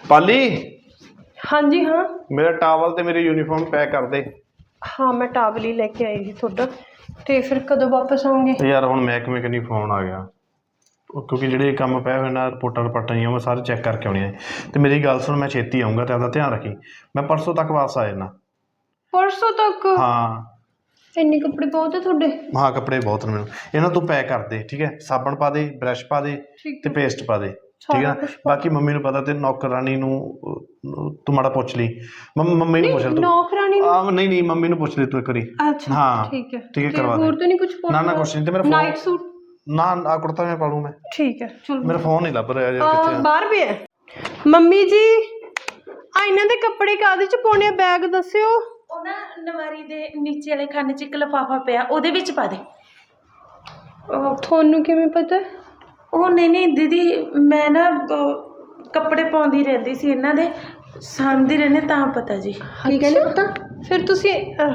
ਪਾਲੀ? ਹਾਂਜੀ ਹਾਂ। ਮੇਰਾ ਟਾਵਲ ਤੇ ਮੇਰੀ ਯੂਨੀਫਾਰਮ ਪੈਕ ਕਰ ਦੇ। ਹਾਂ ਮੈਂ ਟਾਵਲ ਹੀ ਲੈ ਕੇ ਆਈ ਸੀ ਤੁਹਾਡਾ। ਤੇ ਫਿਰ ਕਦੋਂ ਵਾਪਸ ਆਉਂਗੇ ਯਾਰ ਹੁਣ ਮਹਿਕਮੇ ਕਨੀ ਫੋਨ ਆ ਗਿਆ। ਉਹ ਕਿਉਂਕਿ ਜਿਹੜੇ ਕੰਮ ਪਏ ਹੋਏ ਨਾ ਰਿਪੋਰਟਾਂ ਰਿਪੋਰਟਾਂ ਮੈਂ ਸਾਰੇ ਚੈੱਕ ਕਰਕੇ ਆਉਣੀਆਂ। ਤੇ ਮੇਰੀ ਗੱਲ ਸੁਣ ਮੈਂ ਛੇਤੀ ਆਉਂਗਾ ਤੇ ਆਪਦਾ ਧਿਆਨ ਰੱਖੀ। ਮੈਂ ਪਰਸੋਂ ਤੱਕ ਵਾਪਸ ਆ ਜਾਣਾ ਪਰਸੋਂ ਤੱਕ? ਹਾਂ। ਇੰਨੇ ਕੱਪੜੇ ਬਹੁਤ ਆ ਤੁਹਾਡੇ। ਹਾਂ ਕੱਪੜੇ ਬਹੁਤ ਨੇ ਮੈਨੂੰ। ਇਹਨਾਂ ਤੂੰ ਪੈਕ ਕਰ ਦੇ ਠੀਕ ਹੈ? ਸਾਬਣ ਪਾ ਦੇ ਬ੍ਰਸ਼ ਪਾ ਦੇ ਠੀਕ ਤੇ ਪੇਸਟ ਪਾ ਦੇ ਠੀਕ ਹੈ ਨਾ? ਬਾਕੀ ਮੰਮੀ ਨੂੰ ਪਤਾ ਤੇ ਨੌਕਰਾਨੀ ਨੂੰ ਅਹ, ਤੂੰ ਮਾੜਾ ਪੁੱਛ ਲਈ। ਮੰਮ- ਮੰਮੀ ਨੂੰ ਪੁੱਛ ਲੈ ਤੂੰ। ਨੌਕਰਾਨੀ ਨੂੰ? ਆ ਨਹੀਂ ਨਹੀਂ ਮੰਮੀ ਨੂੰ ਪੁੱਛ ਲੈ ਤੂੰ ਇੱਕ ਵਾਰੀ। ਅੱਛਾ ਹਾਂ ਠੀਕ ਹੈ। ਠੀਕ ਹੈ ਕਰਵਾ ਦੇ। ਹੋਰ ਤਾਂ ਨਹੀਂ ਕੁਝ ਨਾ ਨਾ ਕੁਛ ਨਹੀਂ ਤੇ ਮੇਰਾ ਫੋਨ ਨਾਈਟ ਸੂਟ ਨਾ ਆ ਕੁੜਤਾ ਮੈਂ ਪਾ ਲੂੰ ਮੈਂ। ਠੀਕ ਹੈ ਚਲੋ। ਮੇਰਾ ਫੋਨ ਨਹੀਂ ਲੱਭ ਰਿਹਾ ਯਾਰ ਕਿੱਥੇ ਆ। ਬਾਹਰ ਵੀ ਹੈ। ਮੰਮੀ ਜੀ ਆ ਇਹਨਾਂ ਦੇ ਕੱਪੜੇ ਕਾਹਦੇ ਚ ਪਾਉਣੇ ਆ? ਬੈਗ ਦੱਸਿਓ। ਉਹ ਨਾ ਨਵਾਰੀ ਦੇ ਨੀਚੇ ਵਾਲੇ ਖਾਨੇ 'ਚ ਇੱਕ ਲਿਫਾਫਾ ਪਿਆ ਉਹਦੇ ਵਿੱਚ ਪਾ ਦੇ। ਤੁਹਾਨੂੰ ਕਿਵੇਂ ਪਤਾ? ਉਹ ਨਹੀਂ ਨਹੀਂ ਦੀਦੀ ਮੈਂ ਨਾ ਅਹ, ਕੱਪੜੇ ਪਾਉਂਦੀ ਰਹਿੰਦੀ ਸੀ ਇਹਨਾਂ ਦੇ ਸਾਂਭਦੀ ਰਹਿੰਦੇ ਤਾਂ ਪਤਾ ਜੀ। ਕੀ ਕਹਿੰਦੇ ਪੁੱਤ? ਫਿਰ ਤੁਸੀਂ ਅਹ,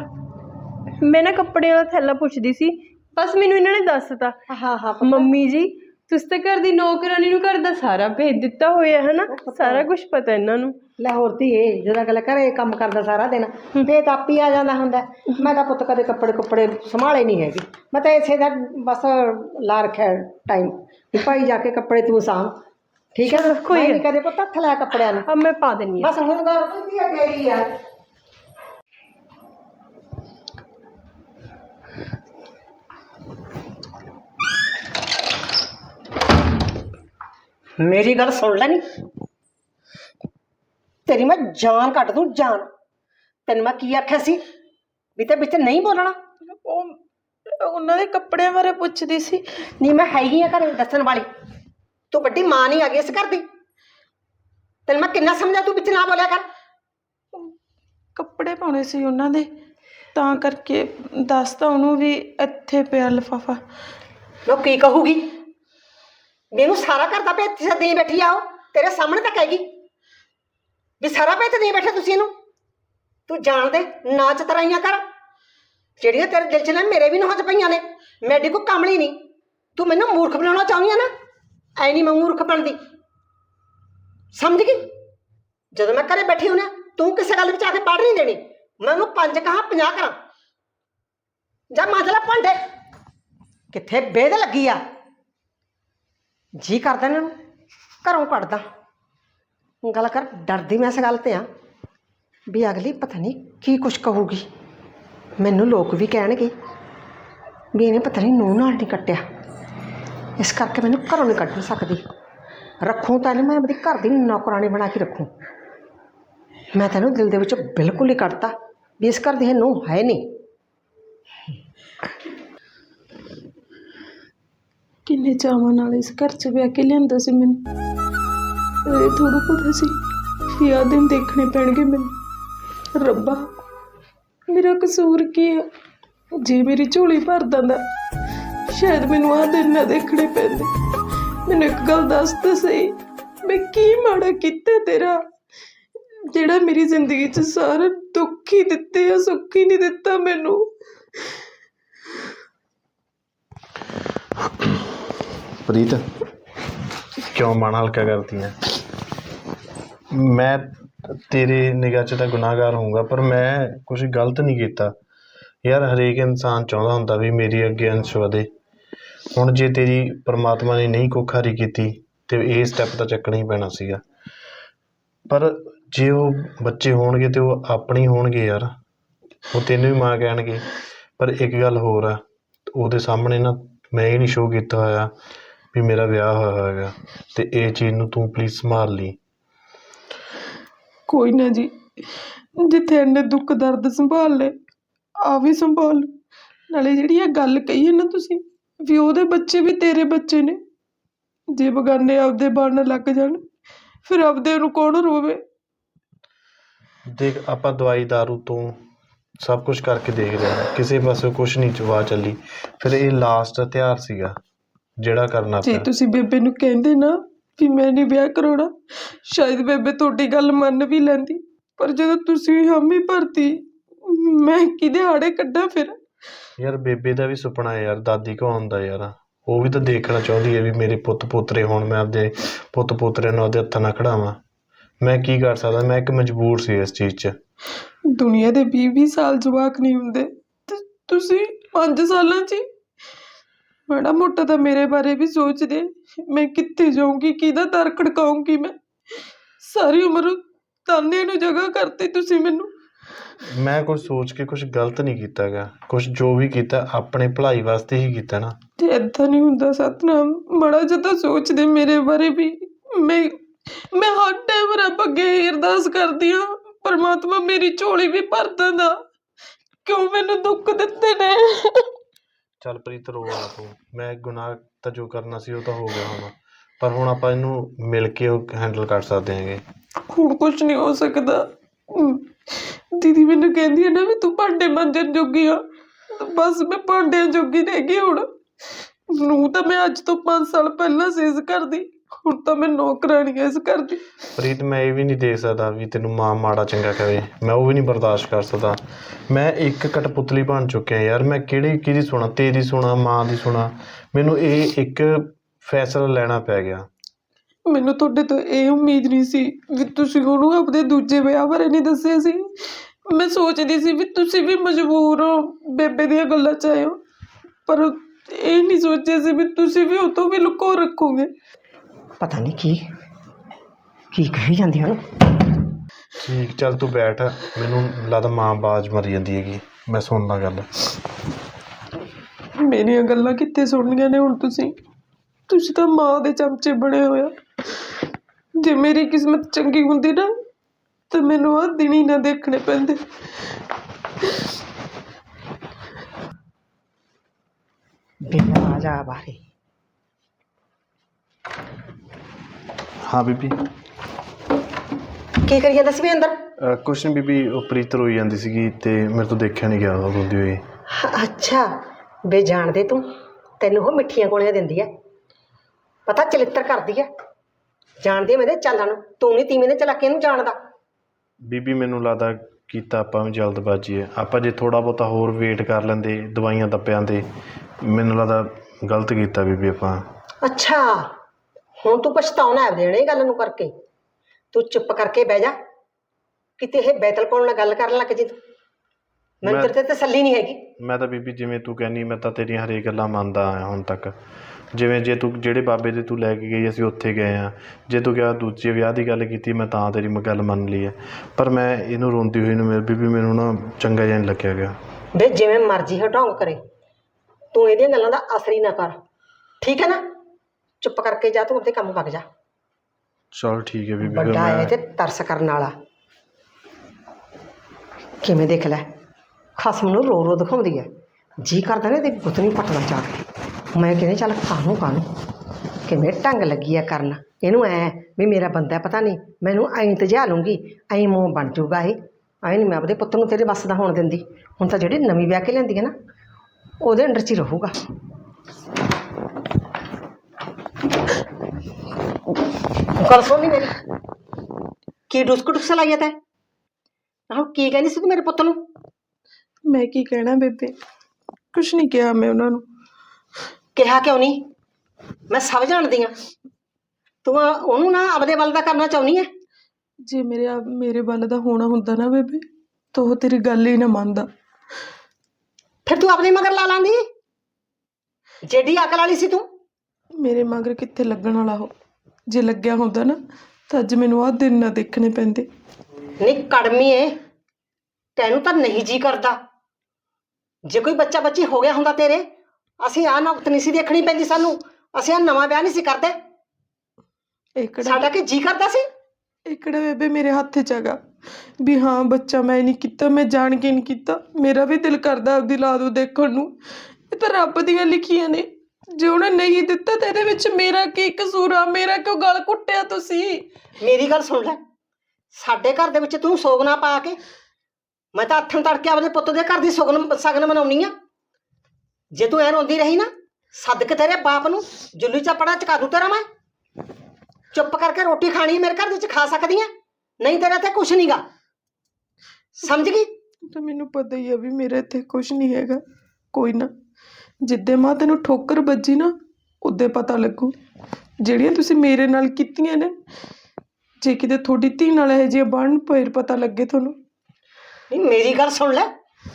ਮੈਂ ਨਾ ਕੱਪੜਿਆਂ ਦਾ ਥੈਲਾ ਪੁੱਛਦੀ ਸੀ ਬਸ ਮੈਨੂੰ ਇਹਨਾਂ ਨੇ ਦੱਸਤਾ। ਹਾਂ ਹਾਂ ਮੰਮੀ ਜੀ ਤੁਸੀਂ ਤਾਂ ਘਰ ਦੀ ਨੌਕਰਾਨੀ ਨੂੰ ਘਰ ਦਾ ਸਾਰਾ ਭੇਜ ਦਿੱਤਾ ਹੋਇਆ ਹੈ ਨਾ ਸਾਰਾ ਕੁਝ ਪਤਾ ਇਹਨਾਂ ਨੂੰ। ਲੈ ਹੋਰ ਧੀਏ ਜਦੋਂ ਅਗਲਾ ਘਰੇ ਕੰਮ ਕਰਦਾ ਸਾਰਾ ਦਿਨ ਤੇ ਤਾਂ ਆਪੀ ਆ ਜਾਂਦਾ ਹੁੰਦਾ। ਹੈ। ਮੈਂ ਤਾਂ ਪੁੱਤ ਕਦੇ ਕੱਪੜੇ ਕੁੱਪੜੇ ਸੰਭਾਲੇ ਨਹੀਂ ਹੈਗੇ। ਮੈਂ ਤਾਂ ਇਸੇ ਦਾ ਬਸ ਲਾ ਰੱਖਿਆ ਟਾਈਮ ਵੀ ਭਾਈ ਜਾ ਕੇ ਕੱਪੜੇ ਤੂੰ ਸਾਂਭ। ਠੀਕ ਹੈ ਕੋਈ ਮੈਂ ਨਹੀਂ ਕਦੇ ਪੁੱਤ ਹੱਥ ਲਾਇਆ ਕੱਪੜਿਆਂ ਨੂੰ। ਮੈਂ ਪਾ ਦਿੰਨੀ ਆ। ਬਸ ਹੁਣ ਗੱਲ ਕੀ ਹੈ ਤੇਰੀ ਆ ਮੇਰੀ ਗੱਲ ਸੁਣ ਲੈ ਨੀ। ਤੇਰੀ ਮੈਂ ਜਾਨ ਕੱਢ ਦੂੰ ਜਾਨ। ਤੈਨੂੰ ਮੈਂ ਕੀ ਆਖਿਆ ਸੀ? ਵੀ ਤੇ ਵਿੱਚ ਨਹੀਂ ਬੋਲਣਾ। ਉਹ ਉਹਨਾਂ ਦੇ ਕੱਪੜਿਆਂ ਬਾਰੇ ਪੁੱਛਦੀ ਸੀ। ਨਹੀਂ ਮੈਂ ਹੈਗੀ ਆ ਘਰੇ ਦੱਸਣ ਵਾਲੀ। ਤੂੰ ਵੱਡੀ ਮਾਂ ਨਹੀਂ ਆ ਗਈ ਇਸ ਘਰ ਦੀ। ਤੈਨੂੰ ਮੈਂ ਕਿੰਨਾ ਸਮਝਾ ਤੂੰ ਵਿੱਚ ਨਾ ਬੋਲਿਆ ਕਰ। ਕੱਪੜੇ ਪਾਉਣੇ ਸੀ ਉਹਨਾਂ ਦੇ। ਤਾਂ ਕਰਕੇ ਦੱਸਤਾ ਉਹਨੂੰ ਵੀ ਇੱਥੇ ਪਿਆ ਲਿਫਾਫਾ। ਲੋ ਕੀ ਕਹੂਗੀ? ਮੈਨੂੰ ਸਾਰਾ ਘਰ ਦਾ ਭੇਤ ਦੇਈ ਬੈਠੀ ਆ ਉਹ। ਤੇਰੇ ਸਾਹਮਣੇ ਤਾਂ ਕਹੇਗੀ ਵੀ ਸਾਰਾ ਭੇਤ ਦੇਈ ਬੈਠੇ ਤੁਸੀਂ ਇਹਨੂੰ। ਤੂੰ ਜਾਣਦੇ ਨਾਚ ਤਰਾਈਆਂ ਕਰ। ਜਿਹੜੀਆਂ ਤੇਰੇ ਦਿਲ 'ਚ ਨੇ, ਮੇਰੇ ਵੀ ਨੋਹਾਂ ਪਈਆਂ ਨੇ। ਮੈਡੀ ਕੋ ਕਮਲੀ ਨਹੀਂ। ਤੂੰ ਮੈਨੂੰ ਮੂਰਖ ਬਣਾਉਣਾ ਚਾਹੁੰਦੀ ਆ ਨਾ? ਐ ਨਹੀਂ ਮੈਂ ਮੂਰਖ ਬਣਦੀ। ਸਮਝ ਗਈ? ਜਦੋਂ ਮੈਂ ਘਰੇ ਬੈਠੀ ਹੁੰਨਾ ਤੂੰ ਕਿਸੇ ਗੱਲ ਵਿੱਚ ਆ ਕੇ ਪੜ ਨਹੀਂ ਦੇਣੀ। ਮੈਂ ਉਹਨੂੰ ਪੰਜ ਕਹਾ 50 ਕਰਾਂ। ਜਾਂ ਮੰਜ ਭਾਂਡੇ। ਕਿੱਥੇ ਬੇਦ ਲੱਗੀ ਆ? ਜੀ ਕਰਦਾ ਇਹਨਾਂ ਨੂੰ? ਘਰੋਂ ਕੱਢਦਾ। ਗੱਲ ਕਰ, ਡਰਦੀ ਮੈਂ ਇਸ ਗੱਲ ਤੇ ਆ ਵੀ ਅਗਲੀ ਪਤਾ ਨਹੀਂ ਕੀ ਕੁਛ ਕਹੂਗੀ। ਮੈਨੂੰ ਲੋਕ ਵੀ ਕਹਿਣਗੇ ਵੀ ਇਹਨੇ ਪਤਾ ਨਹੀਂ ਨੂੰਹ ਨਾਲ ਨਹੀਂ ਕੱਟਿਆ। ਇਸ ਕਰਕੇ ਮੈਨੂੰ ਘਰੋਂ ਨਹੀਂ ਕੱਢ ਸਕਦੀ। ਰੱਖੂੰ ਤਾਂ ਇਹਨੂੰ, ਮੈਂ ਆਪਣੀ ਘਰ ਦੀ ਨੌਕਰਾਣੀ ਬਣਾ ਕੇ ਰੱਖੂੰ। ਮੈਂ ਤੈਨੂੰ ਦਿਲ ਦੇ ਵਿੱਚ ਬਿਲਕੁਲ ਹੀ ਕੱਢਤਾ ਵੀ ਇਸ ਘਰ ਦੀ ਇਹ ਨੂੰਹ ਹੈ ਨਹੀਂ। ਕਿੰਨੇ ਚਾਵਾਂ ਨਾਲ ਇਸ ਘਰ 'ਚ ਵਿਆਹ ਕੇ ਲਿਆਂਦਾ ਸੀ ਮੈਨੂੰ। ਇਹ ਥੋੜਾ ਪਤਾ ਸੀ। ਵੀ ਆਹ ਦਿਨ ਦੇਖਣੇ ਪੈਣਗੇ ਮੈਨੂੰ। ਰੱਬਾ, ਮੇਰਾ ਕਸੂਰ ਕੀ ਹੈ ਜੇ ਮੇਰੀ ਝੋਲੀ ਭਰ ਦਿੰਦਾ, ਸ਼ਾਇਦ ਮੈਨੂੰ ਆਹ ਦਿਨ ਨਾ ਦੇਖਣੇ ਪੈਂਦੇ। ਮੈਨੂੰ ਇੱਕ ਗੱਲ ਦੱਸ ਤਾਂ ਸਹੀ, ਮੈਂ ਕੀ ਮਾੜਾ ਕੀਤਾ ਤੇਰਾ? ਜਿਹੜਾ ਮੇਰੀ ਜ਼ਿੰਦਗੀ 'ਚ ਸਾਰਾ ਦੁੱਖ ਹੀ ਦਿੱਤੇ ਆ, ਸੁੱਖ ਹੀ ਨਹੀਂ ਦਿੱਤਾ ਮੈਨੂੰ। ਪ੍ਰੀਤ? ਕਿਉਂ ਮਨ ਹਲਕਾ ਕਰਦੀ ਹੈ ਮੈਂ ਤੇਰੇ ਨਿਗਾਹ 'ਚ ਤਾਂ ਗੁਨਾਹਗਾਰ ਹੋਊਂਗਾ, ਪਰ ਮੈਂ ਕੁਝ ਗਲਤ ਨਹੀਂ ਕੀਤਾ। ਯਾਰ, ਹਰੇਕ ਇਨਸਾਨ ਚਾਹੁੰਦਾ ਹੁੰਦਾ ਵੀ ਮੇਰੀ ਅੱਗੇ ਅੰਸ਼ ਵਧੇ। ਹੁਣ ਜੇ ਤੇਰੀ ਪਰਮਾਤਮਾ ਨੇ ਨਹੀਂ ਕੋਖਾਰੀ ਕੀਤੀ, ਤੇ ਇਹ ਸਟੈਪ ਤਾਂ ਚੱਕਣਾ ਹੀ ਪੈਣਾ ਸੀਗਾ। ਪਰ ਜੇ ਉਹ ਬੱਚੇ ਹੋਣਗੇ ਤੇ ਉਹ ਆਪਣੇ ਹੋਣਗੇ ਯਾਰ। ਉਹ ਤੈਨੂੰ ਵੀ ਮਾਂ ਕਹਿਣਗੇ। ਪਰ ਇੱਕ ਗੱਲ ਹੋਰ ਆ, ਉਹਦੇ ਸਾਹਮਣੇ ਨਾ ਮੈਂ ਇਹ ਨਹੀਂ ਸ਼ੋਅ ਕੀਤਾ ਹੋਇਆ। ਵੀ ਮੇਰਾ ਵਿਆਹ ਹੋਇਆ ਹੋਏਗਾ ਤੇ ਇਹ ਚੀਜ਼ ਨੂੰ ਤੂੰ ਪਲੀਜ਼ ਸੰਭਾਲ ਲਈ। ਕੋਈ ਨਾ ਜੀ ਜਿੱਥੇ ਇੰਨੇ ਦੁੱਖ ਦਰਦ ਸੰਭਾਲ ਲੈ ਆ ਵੀ ਸੰਭਾਲ। ਨਾਲੇ ਜਿਹੜੀ ਇਹ ਗੱਲ ਕਹੀ ਹੈ ਨਾ ਤੁਸੀਂ ਵੀ ਉਹਦੇ ਬੱਚੇ ਵੀ ਤੇਰੇ ਬੱਚੇ ਨੇ। ਜੇ ਬਗਾਨੇ ਆਪਦੇ ਬਣਨ ਲੱਗ ਜਾਣ ਫਿਰ ਆਪਦੇ ਨੂੰ ਕੌਣ ਰੋਵੇ? ਦੇਖ ਆਪਾਂ ਦਵਾਈ ਦਾਰੂ ਤੋਂ ਸਭ ਕੁਝ ਕਰਕੇ ਦੇਖ ਲਿਆ ਕਿਸੇ ਪਾਸੇ ਕੁਝ ਨਹੀਂ ਚਵਾ ਚੱਲੀ। ਫਿਰ ਇਹ ਲਾਸਟ ਹਥਿਆਰ ਸੀਗਾ। ਜਿਹੜਾ ਕਰਨਾ ਜੇ ਪਿਆ। ਤੁਸੀਂ ਬੇਬੇ ਨੂੰ ਕਹਿੰਦੇ ਨਾ ਵੀ ਮੈਂ ਨਹੀਂ ਵਿਆਹ ਕਰਾਉਣਾ ਸ਼ਾਇਦ ਬੇਬੇ ਤੁਹਾਡੀ ਗੱਲ ਮੰਨ ਵੀ ਲੈਂਦੀ। ਪਰ ਜਦੋਂ ਤੁਸੀਂ ਹਾਮੀ ਭਰਤੀ ਮੈਂ ਕਿਹਦੇ ਹਾੜੇ ਕੱਢਾਂ ਫਿਰ? ਯਾਰ ਬੇਬੇ ਦਾ ਵੀ ਸੁਪਨਾ ਹੈ ਯਾਰ ਦਾਦੀ ਕੋ ਆਉਂਦਾ ਯਾਰ। ਉਹ ਵੀ ਤਾਂ ਦੇਖਣਾ ਚਾਹੁੰਦੀ ਹੈ ਵੀ ਮੇਰੇ ਪੁੱਤ ਪੋਤਰੇ ਹੋਣ ਮੈਂ ਆਪਦੇ ਪੁੱਤ ਪੋਤਰਿਆਂ ਨੂੰ ਆਪਦੇ ਹੱਥਾਂ ਨਾਲ ਖੜਾਵਾਂ। ਮੈਂ ਕੀ ਕਰ ਸਕਦਾ? ਮੈਂ ਇੱਕ ਮਜਬੂਰ ਸੀ ਇਸ ਚੀਜ਼ 'ਚ। ਦੁਨੀਆ ਦੇ 20 20 ਸਾਲ ਜਵਾਕ ਨਹੀਂ ਹੁੰਦੇ। ਤੇ ਤੁਸੀਂ 5 ਸਾਲਾਂ 'ਚ ਹੀ ਮਾੜਾ ਮੋਟਾ ਤਾਂ ਮੇਰੇ ਬਾਰੇ ਵੀ ਸੋਚਦੇ। ਮੈਂ ਕਿੱਥੇ ਜਾਊਂਗੀ ਕਿਹਦਾ ਦਰ ਖੜਕਾਊਂਗੀ ਮੈਂ? ਸਾਰੀ ਉਮਰ ਤਾਨੇ ਨੂੰ ਜਗ੍ਹਾ ਕਰਤੀ ਤੁਸੀਂ ਮੈਨੂੰ। ਮੈਂ ਕੁਝ ਸੋਚ ਕੇ ਕੁਝ ਗਲਤ ਨਹੀਂ ਕੀਤਾਗਾ ਕੁਝ ਜੋ ਵੀ ਕੀਤਾ ਆਪਣੇ ਭਲਾਈ ਵਾਸਤੇ ਹੀ ਕੀਤਾ ਨਾ। ਤੇ ਏਦਾਂ ਨਹੀਂ ਹੁੰਦਾ ਸਤਨਾਮ। ਮਾੜਾ ਜਿਹਾ ਸੋਚਦੇ ਮੇਰੇ ਬਾਰੇ ਵੀ। ਮੈਂ ਮੈਂ ਹਰ ਟਾਈਮ ਰੱਬ ਅੱਗੇ ਅਰਦਾਸ ਕਰਦੀ ਹਾਂ ਪਰਮਾਤਮਾ ਮੇਰੀ ਝੋਲੀ ਵੀ ਭਰ ਦਿੰਦਾ। ਕਿਉਂ ਮੈਨੂੰ ਦੁੱਖ ਦਿੱਤੇ ਨੇ? ਚੱਲ ਪ੍ਰੀਤ ਰੋ ਨਾ ਤੂੰ। ਮੈਂ ਗੁਨਾਹ ਤਾਂ ਜੋ ਕਰਨਾ ਸੀ, ਉਹ ਤਾਂ ਹੋ ਗਿਆ ਹੁਣ। ਪਰ ਹੁਣ ਆਪਾਂ ਇਹਨੂੰ ਮਿਲ ਕੇ ਹੈਂਡਲ ਕਰ ਸਕਦੇ ਹਾਂਗੇ। ਹੁਣ ਕੁਝ ਨਹੀਂ ਹੋ ਸਕਦਾ। ਦੀਦੀ ਮੈਨੂੰ ਕਹਿੰਦੀ ਹੈ ਨਾ ਵੀ ਤੂੰ ਭਾਂਡੇ ਮੰਜਣ ਜੋਗੀ ਆ। ਬਸ ਮੈਂ ਭਾਂਡਿਆਂ ਜੋਗੀ ਰਹਿ ਗਈ ਹੁਣ। ਨੂੰ ਤਾਂ ਮੈਂ ਅੱਜ ਤੋਂ 5 ਸਾਲ ਪਹਿਲਾਂ ਸੀ ਕਰਦੀ। ਹੁਣ ਤਾਂ ਮੈਂ ਨੌਕਰਾਨੀ ਹਾਂ ਇਸ ਘਰ ਦੀ। ਪ੍ਰੀਤ ਮੈਂ ਇਹ ਵੀ ਨਹੀਂ ਦੇਖ ਸਕਦਾ ਵੀ ਤੈਨੂੰ ਮਾਂ ਮਾੜਾ ਚੰਗਾ ਕਰੇ ਮੈਂ ਉਹ ਵੀ ਨਹੀਂ ਬਰਦਾਸ਼ਤ ਕਰ ਸਕਦਾ। ਮੈਂ ਇੱਕ ਕਟਪੁਤਲੀ ਬਣ ਚੁੱਕਿਆ ਯਾਰ। ਮੈਂ ਕਿਹੜੀ ਕਿਹਦੀ ਸੁਣਾ? ਤੇਰੀ ਸੁਣਾ ਮਾਂ ਦੀ ਸੁਣਾ। ਮੈਨੂੰ ਇਹ ਇੱਕ ਫੈਸਲਾ ਲੈਣਾ ਪੈ ਗਿਆ। ਮੈਨੂੰ ਤੁਹਾਡੇ ਤੋਂ ਇਹ ਉਮੀਦ ਨਹੀਂ ਸੀ ਵੀ ਤੁਸੀਂ ਉਹਨੂੰ ਆਪਣੇ ਦੂਜੇ ਵਿਆਹ ਬਾਰੇ ਨਹੀਂ ਦੱਸਿਆ ਸੀ। ਮੈਂ ਸੋਚਦੀ ਸੀ ਵੀ ਤੁਸੀਂ ਵੀ ਮਜਬੂਰ ਹੋ ਬੇਬੇ ਦੀਆਂ ਗੱਲਾਂ ਚ ਆਏ ਹੋ। ਪਰ ਇਹ ਨਹੀਂ ਸੋਚਿਆ ਸੀ ਵੀ ਤੁਸੀਂ ਵੀ ਉਹ ਤੋਂ ਵੀ ਲੁਕੋ ਰੱਖੋਗੇ। ਪਤਾ ਨਹੀਂ ਕੀ ਕੀ ਕਹੀ ਜਾਂਦੀ ਹਨ ਠੀਕ ਚੱਲ ਤੂੰ ਬੈਠ। ਮੈਨੂੰ ਲੱਗਦਾ ਮਾਂ ਬਾਜ ਮਰ ਜਾਂਦੀ ਹੈਗੀ। ਮੈਂ ਸੁਣਦਾ ਗੱਲ। ਮੇਰੀਆਂ ਗੱਲਾਂ ਕਿੱਥੇ ਸੁਣਨੀਆਂ ਨੇ ਹੁਣ ਤੁਸੀਂ? ਤੁਸੀਂ ਤਾਂ ਮਾਂ ਦੇ ਚਮਚੇ ਬਣੇ ਹੋਏ ਆ। ਜੇ ਮੇਰੀ ਕਿਸਮਤ ਚੰਗੀ ਹੁੰਦੀ ਨਾ ਤਾਂ ਮੈਨੂੰ ਆਹ ਦਿਨ ਹੀ ਨਾ ਦੇਖਣੇ ਪੈਂਦੇ। ਬਿਨਾਂ ਆ ਜਾ ਬਾਹਰੇ ਹਾਂ ਬੀਬੀ। ਕੀ ਕਰੀ ਜਾਂਦਾ ਸੀ ਵੀ ਅੰਦਰ? ਅਹ ਕੁਛ ਨਹੀਂ ਬੀਬੀ ਉਹ ਪ੍ਰੀਤ ਰੋਈ ਜਾਂਦੀ ਸੀਗੀ ਤੇ ਮੇਰੇ ਤੋਂ ਦੇਖਿਆ ਨਹੀਂ ਗਿਆ ਉਹ ਰੋਂਦੀ ਹੋਈ। ਅੱਛਾ ਬੇ ਜਾਣਦੇ ਤੂੰ ਤੈਨੂੰ ਉਹ ਮਿੱਠੀਆਂ ਗੋਲੀਆਂ ਦਿੰਦੀ ਐ ਪਤਾ ਚਲਿੱਤਰ ਕਰਦੀ ਐ ਜਾਣਦੀ ਐ ਮੇਰੇ ਚੱਲਣ ਨੂੰ ਤੂੰ ਨਹੀਂ ਤੀਵੇਂ ਨੇ ਚਲਾਕੇ ਨੂੰ ਜਾਣਦਾ। ਬੀਬੀ ਮੈਨੂੰ ਲੱਗਦਾ ਕੀਤਾ ਆਪਾਂ ਵੀ ਜਲਦਬਾਜ਼ੀ ਹੈ ਆਪਾਂ ਜੇ ਥੋੜਾ ਬਹੁਤਾ ਹੋਰ ਵੇਟ ਕਰ ਲੈਂਦੇ ਦਵਾਈਆਂ ਦੱਪਿਆਂ ਦੇ ਮੈਨੂੰ ਲੱਗਦਾ ਗਲਤ ਕੀਤਾ ਬੀਬੀ ਆਪਾਂ। ਅੱਛਾ। ਹੁਣ ਤੂੰ ਪਛਤਾਉਣਾ ਹੈ ਦੇਣੇ ਗੱਲ ਨੂੰ ਕਰਕੇ। ਤੂੰ ਚੁੱਪ ਕਰਕੇ ਬਹਿ ਜਾ। ਕਿਤੇ ਇਹ ਬੈਤਲ ਕੋਲ ਨਾਲ ਗੱਲ ਕਰਨ ਲੱਗ ਜੀ ਤੂੰ। ਮੈਨੂੰ ਮੈਂ- ਤੇਰੇ ਤੇ ਤਸੱਲੀ ਨਹੀਂ ਹੈਗੀ। ਮੈਂ ਤਾਂ ਬੀਬੀ ਜਿਵੇਂ ਤੂੰ ਕਹਿੰਨੀ ਮੈਂ ਤਾਂ ਤੇਰੀਆਂ ਹਰੇਕ ਗੱਲਾਂ ਮੰਨਦਾ ਆਇਆ ਹੁਣ ਤੱਕ। ਜਿਵੇਂ ਜੇ ਤੂੰ ਜਿਹੜੇ ਬਾਬੇ ਦੇ ਤੂੰ ਲੈ ਕੇ ਗਈ ਅਸੀਂ ਉੱਥੇ ਗਏ ਆ ਜੇ ਤੂੰ ਕਿਹਾ ਦੂਜੇ ਵਿਆਹ ਦੀ ਗੱਲ ਕੀਤੀ ਮੈਂ ਤਾਂ ਤੇਰੀ ਮ- ਗੱਲ ਮੰਨ ਲਈ ਹੈ। ਪਰ ਮੈਂ ਇਹਨੂੰ ਰੋਂਦੀ ਹੋਈ ਨੂੰ ਮੇਰੇ ਬੀਬੀ ਮੈਨੂੰ ਨਾ ਚੰਗਾ ਜਿਹਾ ਨਹੀਂ ਲੱਗਿਆ ਗਿਆ। ਵੇ ਜਿਵੇਂ ਮਰਜ਼ੀ ਹਟਾਉਂ ਕਰੇ। ਤੂੰ ਇਹਦੀਆਂ ਗੱਲਾਂ ਦਾ ਅਸਰ ਹੀ ਨਾ ਕਰ। ਠੀਕ ਹੈ ਨਾ? ਚੁੱਪ ਕਰਕੇ ਜਾ ਤੂੰ ਆਪਣੇ ਕੰਮ ਵਗ ਜਾ। ਚਲ ਠੀਕ ਹੈ ਬੀਬੀ ਫਿਰ ਵੱਡਾ ਹੈ ਮੈਂ ਤੇ ਤਰਸ ਕਰਨ ਵਾਲਾ। ਕਿਵੇਂ ਦੇਖ ਲੈ ਖਸਮ ਨੂੰ ਰੋ ਰੋ ਦਿਖਾਉਂਦੀ ਹੈ ਜੀ ਕਰਦਾ ਨੇ ਤੇ ਗੁੱਤਨੀ ਪਟਣਾ ਚਾਹ ਕੇ। ਮੈਂ ਕਹਿੰਦੀ ਚੱਲ ਕਾਹਨੂੰ ਕਾਹਨੂੰ? ਕਿਵੇਂ ਢੰਗ ਲੱਗੀ ਆ ਕਰਨ। ਇਹਨੂੰ ਐ ਵੀ ਮੇਰਾ ਬੰਦਾ ਪਤਾ ਨਹੀਂ ਮੈਨੂੰ ਐਂ ਤਜਾ ਲੂੰਗੀ ਐਂ ਮੂੰਹ ਬਣ ਜਾਊਗਾ ਇਹ। ਐਂ ਨਹੀਂ ਮੈਂ ਆਪਦੇ ਪੁੱਤ ਨੂੰ ਤੇਰੇ ਵੱਸ ਦਾ ਹੋਣ ਦਿੰਦੀ। ਹੁਣ ਤਾਂ ਜਿਹੜੀ ਨਵੀਂ ਵਿਆਹ ਕੇ ਲੈਂਦੀ ਹੈ ਨਾ ਉਹਦੇ ਅੰਡਰ 'ਚ ਹੀ ਰਹੂਗਾ। ਗੱਲ ਸੁਣਨੀ ਮੇਰੀ। ਕੀ ਡੁਸਕ ਡੁਸਕ ਲਾਈਆ ਤੈਂ ਆਹ ਕੀ ਕਹਿੰਦੀ ਸੀ ਤੂੰ ਮੇਰੇ ਪੁੱਤ ਨੂੰ? ਮੈਂ ਕੀ ਕਹਿਣਾ ਬੇਬੇ? ਕੁਛ ਨਹੀਂ ਕਿਹਾ ਮੈਂ ਉਹਨਾਂ ਨੂੰ। ਕਿਹਾ ਕਿਉਂ ਨਹੀਂ? ਮੈਂ ਸਭ ਜਾਣਦੀ ਆ ਤੂੰ ਆ- ਉਹਨੂੰ ਨਾ ਆਪਦੇ ਵੱਲ ਦਾ ਕਰਨਾ ਚਾਹੁੰਦੀ ਐ ਜੇ ਮੇਰੇ ਆਪ ਮੇਰੇ ਵੱਲ ਦਾ ਹੋਣਾ ਹੁੰਦਾ ਨਾ ਬੇਬੇ ਤਾਂ ਉਹ ਤੇਰੀ ਗੱਲ ਹੀ ਨਾ ਮੰਨਦਾ। ਫਿਰ ਤੂੰ ਆਪਣੇ ਮਗਰ ਲਾ ਲਾਂਦੀ ਜਿਹੜੀ ਅਕਲ ਵਾਲੀ ਸੀ ਤੂੰ? ਮੇਰੇ ਮਗਰ ਕਿੱਥੇ ਲੱਗਣ ਵਾਲਾ ਹੋ ਜੇ ਲੱਗਿਆ ਹੁੰਦਾ ਨਾ ਤਾਂ ਅੱਜ ਮੈਨੂੰ ਆਹ ਦਿਨ ਨਾ ਦੇਖਣੇ ਪੈਂਦੇ। ਨਹੀਂ ਕੜਮੀ ਏ। ਤੈਨੂੰ ਤਾਂ ਨਹੀਂ ਜੀ ਕਰਦਾ। ਜੇ ਕੋਈ ਬੱਚਾ ਬੱਚੀ ਹੋ ਗਿਆ ਹੁੰਦਾ ਤੇਰੇ ਅਸੀਂ ਆ ਨੌਕਤ ਨਹੀਂ ਸੀ ਦੇਖਣੀ ਪੈਂਦੀ ਸਾਨੂੰ। ਅਸੀਂ ਆ ਨਵਾਂ ਵਿਆਹ ਨਹੀਂ ਸੀ ਕਰਦੇ। ਇਹ ਕਿਹੜਾ ਸਾਡਾ ਕੀ ਜੀ ਕਰਦਾ ਸੀ? ਇਹ ਕਿਹੜਾ ਬੇਬੇ ਮੇਰੇ ਹੱਥ 'ਚ ਹੈਗਾ? ਵੀ ਹਾਂ ਬੱਚਾ ਮੈਂ ਨਹੀਂ ਕੀਤਾ ਮੈਂ ਜਾਣ ਕੇ ਨਹੀਂ ਕੀਤਾ। ਮੇਰਾ ਵੀ ਦਿਲ ਕਰਦਾ ਆਪਦੀ ਲਾਦੂ ਦੇਖਣ ਨੂੰ। ਇਹ ਤਾਂ ਰੱਬ ਦੀਆਂ ਲਿਖੀਆਂ ਨੇ। ਜੇ ਉਹਨੇ ਨਹੀਂ ਦਿੱਤਾ ਤਾਂ ਇਹਦੇ ਵਿੱਚ ਮੇਰਾ ਕੀ ਕਸੂਰ ਆ? ਮੇਰਾ ਕਿਉਂ ਗਲ ਕੁੱਟਿਆ ਤੁਸੀਂ? ਮੇਰੀ ਗੱਲ ਸੁਣ ਲੈ। ਸਾਡੇ ਘਰ ਦੇ ਵਿੱਚ ਤੂੰ ਸੋਗਣਾ ਪਾ ਕੇ। ਮੈਂ ਤਾਂ ਅੱਥਣ ਤੜਕੇ ਆਪਦੇ ਪੁੱਤ ਦੇ ਘਰ ਦੀ ਸੁਗਨ ਸਗਨ ਮਨਾਉਣੀ ਆ। ਜੇ ਤੂੰ ਐ ਰੋਂਦੀ ਰਹੀ ਨਾ ਸੱਦ ਕੇ ਤੇਰੇ ਬਾਪ ਨੂੰ ਜੁੱਲੀ ਚੱਪੜਾ ਚਕਾ ਦੂ ਤੇਰਾ ਮੈਂ। ਚੁੱਪ ਕਰਕੇ ਰੋਟੀ ਖਾਣੀ ਮੇਰੇ ਘਰ ਦੇ ਵਿੱਚ ਖਾ ਸਕਦੀ ਆ। ਨਹੀਂ ਤੇਰਾ ਤੇ ਕੁਛ ਨਹੀਂਗਾ ਸਮਝ ਗਈ? ਤਾਂ ਮੈਨੂੰ ਪਤਾ ਹੀ ਆ ਵੀ ਮੇਰੇ ਇੱਥੇ ਕੁਝ ਨਹੀਂ ਹੈਗਾ। ਕੋਈ ਨਾ। ਜਿੱਦੇ ਮਾਂ ਤੈਨੂੰ ਠੋਕਰ ਵੱਜੀ ਨਾ ਉਦੇ ਪਤਾ ਲੱਗੂ। ਜਿਹੜੀਆਂ ਤੁਸੀਂ ਮੇਰੇ ਨਾਲ ਕੀਤੀਆਂ ਨੇ ਜੇ ਕਿਤੇ ਤੁਹਾਡੀ ਧੀ ਨਾਲ ਇਹ ਜਿਹੀਆਂ ਬਣ ਫੇਰ ਪਤਾ ਲੱਗੇ ਤੁਹਾਨੂੰ। ਨਹੀਂ ਮੇਰੀ ਗੱਲ ਸੁਣ ਲੈ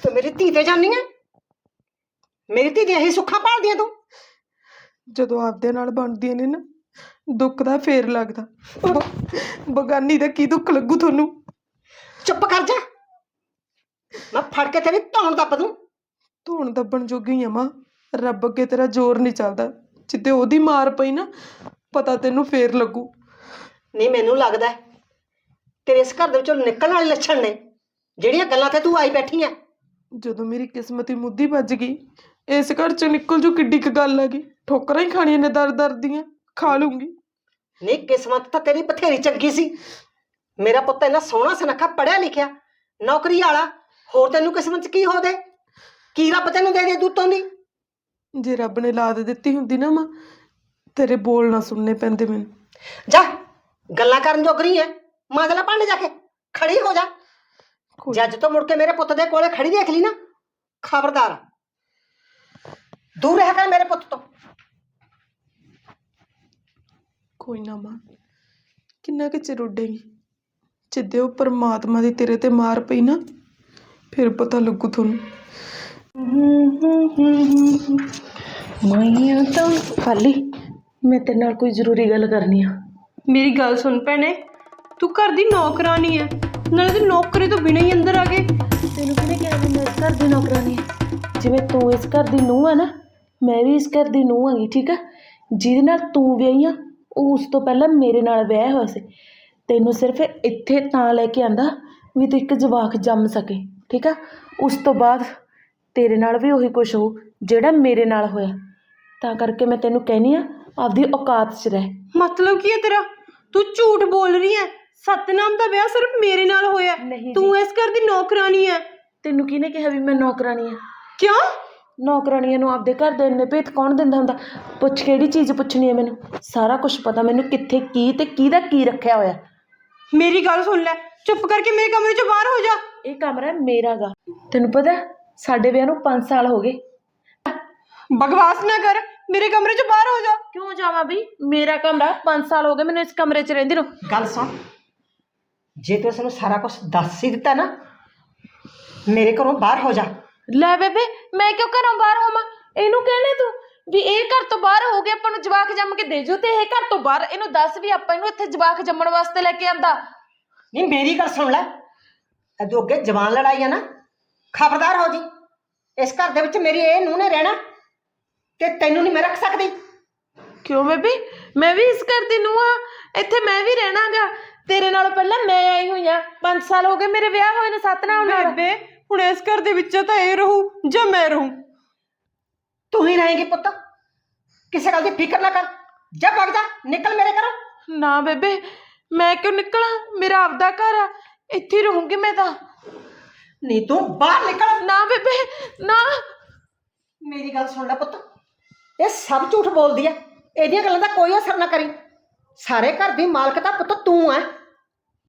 ਤੂੰ ਮੇਰੀ ਧੀ ਤੇ ਜਾਨੀ ਆ। ਮੇਰੀ ਧੀ ਦੀਆਂ ਇਹੀ ਸੁੱਖਾਂ ਭਾਲਦੀਆਂ ਤੂੰ। ਜਦੋਂ ਆਪਦੇ ਨਾਲ ਬਣਦੀਆਂ ਨੇ ਨਾ ਦੁੱਖ ਦਾ ਫੇਰ ਲੱਗਦਾ। ਬ- ਬਗਾਨੀ ਦਾ ਕੀ ਦੁੱਖ ਲੱਗੂ ਤੁਹਾਨੂੰ? ਚੁੱਪ ਕਰ ਜਾ। ਮੈਂ ਫੜ ਕੇ ਤੇਰੀ ਧੌਣ ਦੱਬ ਦੂੰ। ਧੂਣ ਦੱਬਣ ਜੋਗੀ ਆ ਮਾਂ। ਰੱਬ ਅੱਗੇ ਤੇਰਾ ਜ਼ੋਰ ਨਹੀਂ ਚੱਲਦਾ। ਜਿੱਤੇ ਉਹਦੀ ਮਾਰ ਪਈ ਨਾ ਪਤਾ ਤੈਨੂੰ ਫੇਰ ਲੱਗੂ। ਨਹੀਂ ਮੈਨੂੰ ਲੱਗਦਾ ਹੈ, ਤੇਰੇ ਇਸ ਘਰ ਦੇ ਵਿੱਚੋਂ ਨਿਕਲਣ ਵਾਲੇ ਲੱਛਣ ਨੇ। ਜਿਹੜੀਆਂ ਗੱਲਾਂ ਤੇ ਤੂੰ ਆਈ ਬੈਠੀ ਆ। ਜਦੋਂ ਮੇਰੀ ਕਿਸਮਤ ਹੀ ਮੁੱਦੀ ਵੱਜ ਗਈ ਇਸ ਘਰ ਚ ਨਿਕਲ ਜੂ ਕਿੱਡੀ ਕੁ ਗੱਲ ਹੈਗੀ। ਠੋਕਰਾਂ ਹੀ ਖਾਣੀਆਂ ਨੇ ਦਰ ਦਰ ਦੀਆਂ ਖਾ ਲੂੰਗੀ। ਨਹੀਂ ਕਿਸਮਤ ਤਾਂ ਤੇਰੀ ਬਥੇਰੀ ਚੰਗੀ ਸੀ। ਮੇਰਾ ਪੁੱਤ ਇੰਨਾ ਸੋਹਣਾ ਸੁਨੱਖਾ ਪੜਿਆ ਲਿਖਿਆ ਨੌਕਰੀ ਵਾਲਾ ਹੋਰ ਤੈਨੂੰ ਕਿਸਮਤ 'ਚ ਕੀ ਹੋ ਦੇ ਕੀ ਰੱਬ ਤੈਨੂੰ ਦੇ ਦੇ ਦੂਤੋਂ ਦੀ? ਜੇ ਰੱਬ ਨੇ ਲਾਦ ਦਿੱਤੀ ਹੁੰਦੀ ਨਾ ਮਾਂ ਤੇਰੇ ਬੋਲ ਨਾ ਸੁਣਨੇ ਪੈਂਦੇ ਮੈਨੂੰ। ਜਾ ਗੱਲਾਂ ਕਰਨ ਜੋਗਰੀ ਐ। ਮਾਜਲਾ ਭਾਂਡੇ ਜਾ ਕੇ ਖੜੀ ਹੋ ਜਾ। ਜੱਜ ਤੋਂ ਮੁੜ ਕੇ ਮੇਰੇ ਪੁੱਤ ਦੇ ਕੋਲੇ ਖੜੀ ਦੇਖ ਲਈ ਨਾ ਖਬਰਦਾਰ। ਦੂਰ ਰਹਿ ਕਰ ਮੇਰੇ ਪੁੱਤ ਤੋਂ। ਕੋਈ ਨਾ ਮਾਂ ਕਿੰਨਾ ਕੁ ਚਿਰ ਉੱਡੇਗੀ। ਜਿੱਦੇ ਉਹ ਪਰਮਾਤਮਾ ਦੀ ਤੇਰੇ ਤੇ ਮਾਰ ਪਈ ਨਾ ਫਿਰ ਪਤਾ ਲੱਗੂ ਤੁਹਾਨੂੰ। ਮੈਂ ਤਾਂ ਖਾਲੀ ਮੈਂ ਤੇਰੇ ਨਾਲ ਕੋਈ ਜ਼ਰੂਰੀ ਗੱਲ ਕਰਨੀ ਆ। ਮੇਰੀ ਗੱਲ ਸੁਣ ਭੈਣੇ ਤੂੰ ਘਰ ਦੀ ਨੌਕਰਾਨੀ ਹੈ ਨਾਲੇ ਤੂੰ ਨੌਕਰੀ ਤੋਂ ਬਿਨਾਂ ਹੀ ਅੰਦਰ ਆ ਗਏ। ਤੈਨੂੰ ਕਿਹਨੇ ਕਿਹਾ ਵੀ ਮੈਂ ਇਸ ਘਰ ਦੀ ਨੌਕਰਾਨੀ ਆ? ਜਿਵੇਂ ਤੂੰ ਇਸ ਘਰ ਦੀ ਨੂੰਹ ਆ ਨਾ ਮੈਂ ਵੀ ਇਸ ਘਰ ਦੀ ਨੂੰਹ ਹੈਗੀ ਠੀਕ ਆ? ਜਿਹਦੇ ਨਾਲ ਤੂੰ ਵਿਆਹੀ ਆ ਉਹ ਉਸ ਤੋਂ ਪਹਿਲਾਂ ਮੇਰੇ ਨਾਲ ਵਿਆਹਿਆ ਹੋਇਆ ਸੀ। ਤੈਨੂੰ ਸਿਰਫ ਇੱਥੇ ਤਾਂ ਲੈ ਕੇ ਆਂਦਾ ਵੀ ਤੂੰ ਇੱਕ ਜਵਾਕ ਜੰਮ ਸਕੇ ਠੀਕ ਆ? ਉਸ ਤੋਂ ਬਾਅਦ ਤੇਰੇ ਨਾਲ ਵੀ ਉਹੀ ਕੁਝ ਹੋ ਜਿਹੜਾ ਮੇਰੇ ਨਾਲ ਹੋਇਆ। ਤਾਂ ਕਰਕੇ ਮੈਂ ਤੈਨੂੰ ਕਹਿਨੀ ਆ ਆਪਦੀ ਔਕਾਤ 'ਚ ਰਹਿ। ਮਤਲਬ ਕੀ ਹੈ ਤੇਰਾ? ਤੂੰ ਝੂਠ ਬੋਲ ਰਹੀ ਹੈ। ਸਤਨਾਮ ਦਾ ਵਿਆਹ ਸਿਰਫ ਮੇਰੇ ਨਾਲ ਹੋਇਆ ਹੈ। ਨਹੀਂ ਤੂੰ ਇਸ ਘਰ ਦੀ ਨੌਕਰਾਨੀ ਹੈ। ਤੈਨੂੰ ਕਿਹਨੇ ਕਿਹਾ ਵੀ ਮੈਂ ਨੌਕਰਾਨੀ ਆ ਕਿਉਂ? ਨੌਕਰਾਣੀਆਂ ਨੂੰ ਆਪਦੇ ਘਰ ਦੇ ਇੰਨੇ ਭੇਤ ਕੌਣ ਦਿੰਦਾ ਹੁੰਦਾ? ਪੁੱਛ ਕਿਹੜੀ ਚੀਜ਼ ਪੁੱਛਣੀ ਹੈ ਮੈਨੂੰ? ਸਾਰਾ ਕੁਝ ਪਤਾ ਮੈਨੂੰ ਕਿੱਥੇ ਕੀ ਤੇ ਕਿਹਦਾ ਕੀ ਰੱਖਿਆ ਹੋਇਆ। ਮੇਰੀ ਗੱਲ ਸੁਣ ਲੈ। ਚੁੱਪ ਕਰਕੇ ਮੇਰੇ ਕਮਰੇ ਚੋਂ ਬਾਹਰ ਹੋ ਜਾ। ਇਹ ਕਮਰਾ ਮੇਰਾ ਗਾ ਤੈਨੂੰ ਪਤਾ ਸਾਡੇ ਵਿਆਹ ਨੂੰ 5 ਸਾਲ ਹੋ ਗਏ। ਬਕਵਾਸ ਨਾ ਕਰ ਮੇਰੇ ਕਮਰੇ ਚੋਂ ਬਾਹਰ ਹੋ ਜਾ। ਕਿਉਂ ਜਾਵਾਂ ਵੀ ਮੇਰਾ ਕਮਰਾ 5 ਸਾਲ ਹੋ ਗਏ ਮੈਨੂੰ ਇਸ ਕਮਰੇ 'ਚ ਰਹਿੰਦੀ ਨੂੰ ਗੱਲ ਸੁਣ। ਜੇ ਤੂੰ ਇਸ ਨੂੰ ਸਾਰਾ ਕੁਝ ਦੱਸ ਹੀ ਦਿੱਤਾ ਨਾ ਮੇਰੇ ਘਰੋਂ ਬਾਹਰ ਹੋ ਜਾ। ਲੈ ਬੇਬੇ ਮੈਂ ਕਿਉਂ ਘਰੋਂ ਬਾਹਰ ਹੋਵਾਂ? ਇਹਨੂੰ ਕਹਿਣੇ ਤੂੰ ਵੀ ਇਹ ਘਰ ਤੋਂ ਬਾਹਰ ਹੋ ਗਿਆ ਆਪਾਂ ਨੂੰ ਜਵਾਕ ਜੰਮ ਕੇ ਦੇ ਜੋ ਤੇ ਇਹ ਘਰ ਤੋਂ ਬਾਹਰ। ਇਹਨੂੰ ਦੱਸ ਵੀ ਆਪਾਂ ਇਹਨੂੰ ਇੱਥੇ ਜਵਾਕ ਜੰਮਣ ਵਾਸਤੇ ਲੈ ਕੇ ਆਂਦਾ। ਨਹੀਂ ਮੇਰੀ ਗੱਲ ਸੁਣ ਲੈ। ਅਦੋਂ ਅੱਗੇ ਜਵਾਨ ਲੜਾਈ ਆ ਨਾ ਖਬਰਦਾਰ ਹੋ ਜੀ। ਇਸ ਘਰ ਦੇ ਵਿੱਚ ਮੇਰੀ ਇਹ ਨੂੰਹ ਨੇ ਰਹਿਣਾ ਤੇ ਤੈਨੂੰ ਨਹੀਂ ਮੈਂ ਰੱਖ ਸਕਦੀ। ਕਿਉਂ ਬੇਬੀ? ਮੈਂ ਵੀ ਇਸ ਘਰ ਦੀ ਨੂੰਹ ਆ ਇੱਥੇ ਮੈਂ ਵੀ ਰਹਿਣਾਗਾ। ਤੇਰੇ ਨਾਲ ਪਹਿਲਾਂ ਮੈਂ ਆਈ ਹੋਈ ਆ 5 ਸਾਲ ਹੋ ਗਏ ਮੇਰੇ ਵਿਆਹ ਹੋਏ ਨੇ ਸਤਨਾਮ ਨਾਲ ਬੇਬੇ ਹੁਣ ਇਸ ਘਰ ਦੇ ਵਿੱਚ ਤਾਂ ਇਹ ਰਹੂ ਜਾਂ ਮੈਂ ਰਹੂੰ? ਤੂੰ ਹੀ ਰਹੇਂਗੀ ਪੁੱਤ। ਕਿਸੇ ਗੱਲ ਦੀ ਫਿਕਰ ਨਾ ਕਰ। ਜਾ ਭੱਗ ਜਾ ਨਿਕਲ ਮੇਰੇ ਘਰੋਂ। ਨਾ ਬੇਬੇ ਮੈਂ ਕਿਉਂ ਨਿਕਲਾਂ? ਮੇਰਾ ਆਪਦਾ ਘਰ ਆ। ਇੱਥੇ ਰਹੂੰਗੀ ਮੈਂ ਤਾਂ। ਨਹੀਂ ਤੂੰ ਬਾਹਰ ਨਿਕਲ। ਨਾ ਬੇਬੇ ਨਾ। ਮੇਰੀ ਗੱਲ ਸੁਣ ਲੈ ਪੁੱਤ। ਇਹ ਸਭ ਝੂਠ ਬੋਲਦੀ ਐ। ਇਹਦੀਆਂ ਗੱਲਾਂ ਦਾ ਕੋਈ ਅਸਰ ਨਾ ਕਰੀ। ਸਾਰੇ ਘਰ ਦੀ ਮਾਲਕ ਤਾਂ ਪੁੱਤ ਤੂੰ ਐ।